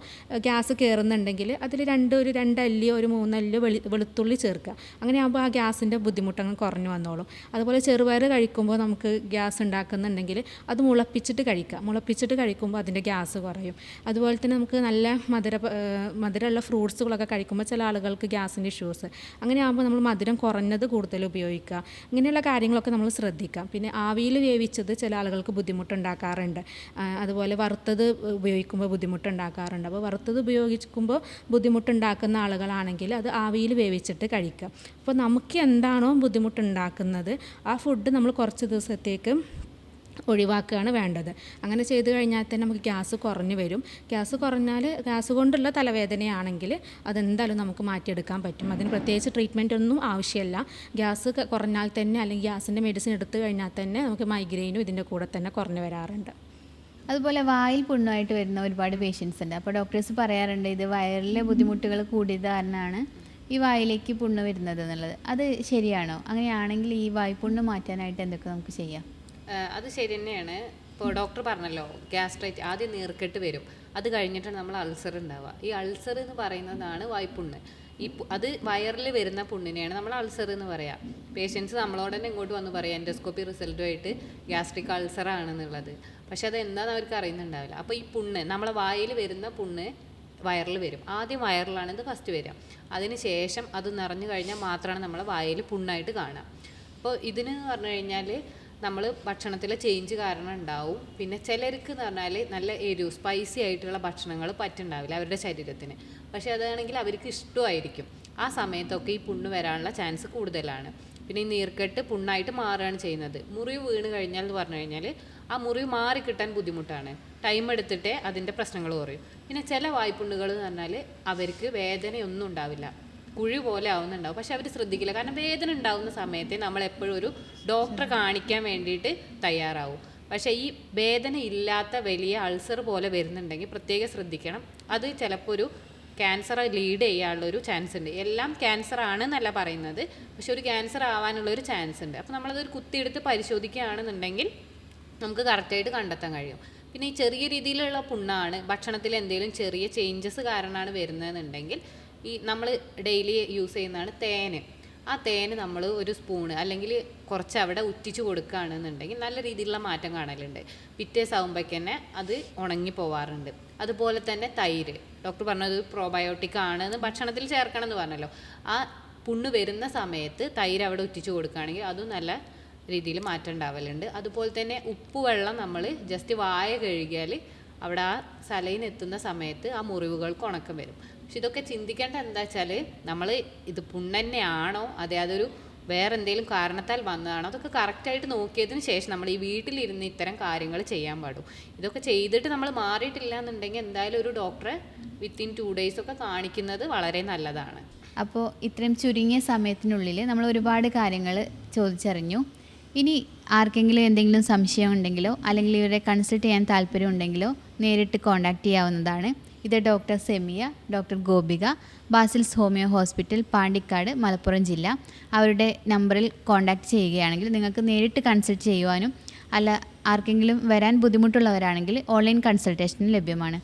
ഗ്യാസ് കയറുന്നുണ്ടെങ്കിൽ അതിൽ രണ്ട് ഒരു രണ്ടല്ലിയോ ഒരു മൂന്നല്ലിയോ വെളി വെളുത്തുള്ളി ചേർക്കുക. അങ്ങനെയാകുമ്പോൾ ആ ഗ്യാസിന്റെ ബുദ്ധിമുട്ടങ്ങ് കുറഞ്ഞു വന്നോളും. അതുപോലെ ചെറുപയർ കഴിക്കുമ്പോൾ നമുക്ക് ഗ്യാസ് ഉണ്ടാക്കുന്നുണ്ടെങ്കിൽ അത് മുളപ്പിച്ചിട്ട് കഴിക്കുക. മുളപ്പിച്ചിട്ട് കഴിക്കുമ്പോൾ അതിന്റെ ഗ്യാസ് കുറയും. അതുപോലെ തന്നെ നമുക്ക് നല്ല മധുര മധുരമുള്ള ഫ്രൂട്ട്സുകളൊക്കെ കഴിക്കുമ്പോൾ ചില ആളുകൾക്ക് ഗ്യാസിന്റെ ഇഷ്യൂസ്. അങ്ങനെ ആകുമ്പോൾ നമ്മൾ മധുരം കുറഞ്ഞത് കൂടുതൽ ഉപയോഗിക്കുക. ഇങ്ങനെയുള്ള കാര്യങ്ങളൊക്കെ നമ്മൾ ശ്രദ്ധിക്കാം പിന്നെ ആവിയിൽ വേവിച്ചത് ചില ആളുകൾക്ക് ബുദ്ധിമുട്ടുണ്ടാക്കാറുണ്ട്. അതുപോലെ വറുത്തത് ഉപയോഗിക്കുമ്പോൾ ബുദ്ധിമുട്ടുണ്ടാക്കാറുണ്ട്. അപ്പോൾ വറുത്തത് ഉപയോഗിക്കുമ്പോൾ ബുദ്ധിമുട്ടുണ്ടാക്കുന്ന ആളുകളാണെങ്കിൽ അത് ആവിയിൽ വേവിച്ചിട്ട് കഴിക്കുക. അപ്പോൾ നമുക്ക് എന്താണോ ബുദ്ധിമുട്ടുണ്ടാക്കുന്നത് ആ ഫുഡ് നമ്മൾ കുറച്ച് ദിവസത്തേക്ക് ഒഴിവാക്കുകയാണ് വേണ്ടത്. അങ്ങനെ ചെയ്തു കഴിഞ്ഞാൽ തന്നെ നമുക്ക് ഗ്യാസ് കുറഞ്ഞു വരും. ഗ്യാസ് കുറഞ്ഞാൽ ഗ്യാസ് കൊണ്ടുള്ള തലവേദനയാണെങ്കിൽ അതെന്തായാലും നമുക്ക് മാറ്റിയെടുക്കാൻ പറ്റും. അതിന് പ്രത്യേകിച്ച് ട്രീറ്റ്മെന്റ് ഒന്നും ആവശ്യമില്ല. ഗ്യാസ് കുറഞ്ഞാൽ തന്നെ അല്ലെങ്കിൽ ഗ്യാസിന്റെ മെഡിസിൻ എടുത്തു കഴിഞ്ഞാൽ തന്നെ നമുക്ക് മൈഗ്രെയിനും ഇതിന്റെ കൂടെ തന്നെ കുറഞ്ഞു വരാറുണ്ട്. അതുപോലെ വായിൽ പുണ്ണുമായിട്ട് വരുന്ന ഒരുപാട് പേഷ്യൻസ് ഉണ്ട്. അപ്പോൾ ഡോക്ടേഴ്സ് പറയാറുണ്ട് ഇത് വയറിലെ ബുദ്ധിമുട്ടുകൾ കൂടിയത് കാരണമാണ് ഈ വായിലേക്ക് പുണ്ണ് വരുന്നത് എന്നുള്ളത്. അത് ശരിയാണോ? അങ്ങനെയാണെങ്കിൽ ഈ വായ്പുണ്ണ് മാറ്റാനായിട്ട് എന്തൊക്കെ നമുക്ക് ചെയ്യാം? അത് ശരി തന്നെയാണ്. ഇപ്പോൾ ഡോക്ടർ പറഞ്ഞല്ലോ ഗ്യാസ്ട്രൈറ്റ് ആദ്യം നീർക്കെട്ട് വരും. അത് കഴിഞ്ഞിട്ടാണ് നമ്മൾ അൾസർ ഉണ്ടാവുക. ഈ അൾസർ എന്ന് പറയുന്നതാണ് വായ്പുണ്ണ് ഈ അത് വയറിൽ വരുന്ന പുണ്ണിനെയാണ് നമ്മൾ അൾസർ എന്ന് പറയാം. പേഷ്യൻസ് നമ്മളോട് തന്നെ ഇങ്ങോട്ട് വന്ന് പറയാം എൻഡോസ്കോപ്പി റിസൾട്ടുമായിട്ട് ഗ്യാസ്ട്രിക് അൾസർ ആണെന്നുള്ളത്. പക്ഷെ അത് എന്താണെന്ന് അവർക്ക് അറിയുന്നുണ്ടാവില്ല. അപ്പോൾ ഈ പുണ്ണ് നമ്മളെ വായിൽ വരുന്ന പുണ്ണ് വയറിൽ വരും. ആദ്യം വയറിലാണ് ഇത് ഫസ്റ്റ് വരിക. അതിന് ശേഷം അത് നിറഞ്ഞു കഴിഞ്ഞാൽ മാത്രമാണ് നമ്മളെ വായിൽ പുണ്ണായിട്ട് കാണുക. അപ്പോൾ ഇതിന് പറഞ്ഞു കഴിഞ്ഞാൽ നമ്മൾ ഭക്ഷണത്തിൽ ചേഞ്ച് കാരണം ഉണ്ടാവും. പിന്നെ ചിലർക്ക് എന്ന് പറഞ്ഞാൽ നല്ല എരിവ് സ്പൈസി ആയിട്ടുള്ള ഭക്ഷണങ്ങൾ പറ്റുണ്ടാവില്ല അവരുടെ ശരീരത്തിന്. പക്ഷേ അതാണെങ്കിൽ അവർക്ക് ഇഷ്ടമായിരിക്കും. ആ സമയത്തൊക്കെ ഈ പുണ്ണ് വരാനുള്ള ചാൻസ് കൂടുതലാണ്. പിന്നെ ഈ നീർക്കെട്ട് പുണ്ണായിട്ട് മാറുകയാണ് ചെയ്യുന്നത്. മുറിവ് വീണ് കഴിഞ്ഞാൽ എന്ന് പറഞ്ഞു കഴിഞ്ഞാൽ ആ മുറിവ് മാറി കിട്ടാൻ ബുദ്ധിമുട്ടാണ്. ടൈം എടുത്തിട്ടേ അതിന്റെ പ്രശ്നങ്ങൾ കുറയും. പിന്നെ ചില വായ്പുണ്ണുകൾ എന്ന് പറഞ്ഞാൽ അവർക്ക് വേദനയൊന്നും ഉണ്ടാവില്ല. കുഴി പോലെ ആവുന്നുണ്ടാവും. പക്ഷെ അവർ ശ്രദ്ധിക്കില്ല. കാരണം വേദന ഉണ്ടാവുന്ന സമയത്ത് നമ്മൾ എപ്പോഴും ഒരു ഡോക്ടറെ കാണിക്കാൻ വേണ്ടിയിട്ട് തയ്യാറാവും. പക്ഷേ ഈ വേദന ഇല്ലാത്ത വലിയ അൾസർ പോലെ വരുന്നുണ്ടെങ്കിൽ പ്രത്യേകം ശ്രദ്ധിക്കണം. അത് ചിലപ്പോൾ ഒരു ക്യാൻസർ ലീഡ് ചെയ്യാനുള്ള ഒരു ചാൻസ് ഉണ്ട്. എല്ലാം ക്യാൻസർ ആണെന്നല്ല പറയുന്നത്. പക്ഷെ ഒരു ക്യാൻസർ ആവാനുള്ള ഒരു ചാൻസ് ഉണ്ട്. അപ്പോൾ നമ്മളതൊരു കുത്തിയെടുത്ത് പരിശോധിക്കുകയാണെന്നുണ്ടെങ്കിൽ നമുക്ക് കറക്റ്റായിട്ട് കണ്ടെത്താൻ കഴിയും. പിന്നെ ഈ ചെറിയ രീതിയിലുള്ള പുണ്ണാണ് ഭക്ഷണത്തിൽ എന്തെങ്കിലും ചെറിയ ചേഞ്ചസ് കാരണമാണ് വരുന്നതെന്നുണ്ടെങ്കിൽ ഈ നമ്മൾ ഡെയിലി യൂസ് ചെയ്യുന്നതാണ് തേൻ ആ തേൻ നമ്മൾ ഒരു സ്പൂണ് അല്ലെങ്കിൽ കുറച്ച് അവിടെ ഉറ്റിച്ച് കൊടുക്കുകയാണെന്നുണ്ടെങ്കിൽ നല്ല രീതിയിലുള്ള മാറ്റം കാണലുണ്ട്. പിറ്റേ ആകുമ്പോഴേക്ക് തന്നെ അത് ഉണങ്ങി പോവാറുണ്ട്. അതുപോലെ തന്നെ തൈര്. ഡോക്ടർ പറഞ്ഞത് പ്രോബയോട്ടിക് ആണെന്ന് ഭക്ഷണത്തിൽ ചേർക്കണം എന്ന് പറഞ്ഞല്ലോ. ആ പുണ്ണ് വരുന്ന സമയത്ത് തൈര് അവിടെ ഉറ്റിച്ച് കൊടുക്കുകയാണെങ്കിൽ അതും നല്ല രീതിയിൽ മാറ്റം ഉണ്ടാവലുണ്ട്. അതുപോലെ തന്നെ ഉപ്പ് വെള്ളം നമ്മൾ ജസ്റ്റ് വായ കഴുകിയാൽ അവിടെ ആ സലൈൻ എത്തുന്ന സമയത്ത് ആ മുറിവുകൾക്ക് ഉണക്കം വരും. പക്ഷെ ഇതൊക്കെ ചിന്തിക്കേണ്ട എന്താ വെച്ചാൽ നമ്മൾ ഇത് പുണ്ണന്നെയാണോ? അതെ അതൊരു വേറെ എന്തെങ്കിലും കാരണത്താൽ വന്നതാണോ? അതൊക്കെ കറക്റ്റായിട്ട് നോക്കിയതിന് ശേഷം നമ്മൾ ഈ വീട്ടിലിരുന്ന് ഇത്തരം കാര്യങ്ങൾ ചെയ്യാൻ പാടും. ഇതൊക്കെ ചെയ്തിട്ട് നമ്മൾ മാറിയിട്ടില്ല എന്നുണ്ടെങ്കിൽ എന്തായാലും ഒരു ഡോക്ടറെ വിത്തിൻ ടു ഡേയ്സ് ഒക്കെ കാണിക്കുന്നത് വളരെ നല്ലതാണ്. അപ്പോൾ ഇത്രയും ചുരുങ്ങിയ സമയത്തിനുള്ളിൽ നമ്മൾ ഒരുപാട് കാര്യങ്ങൾ ചോദിച്ചറിഞ്ഞു. ഇനി ആർക്കെങ്കിലും എന്തെങ്കിലും സംശയം ഉണ്ടെങ്കിലോ അല്ലെങ്കിൽ ഇവരെ കൺസൾട്ട് ചെയ്യാൻ താല്പര്യം ഉണ്ടെങ്കിലോ നേരിട്ട് കോൺടാക്റ്റ് ചെയ്യാവുന്നതാണ്. ഇത് doctor Semiya doctor Gopika Basil's homeo hospital Pandikkad Malappuram ജില്ല. അവരുടെ നമ്പറിൽ കോൺടാക്റ്റ് ചെയ്യുകയാണെങ്കിൽ നിങ്ങൾക്ക് നേരിട്ട് കൺസൾട്ട് ചെയ്യുവാനും അല്ല ആർക്കെങ്കിലും വരാൻ ബുദ്ധിമുട്ടുള്ളവരാണെങ്കിൽ ഓൺലൈൻ കൺസൾട്ടേഷനും ലഭ്യമാണ്.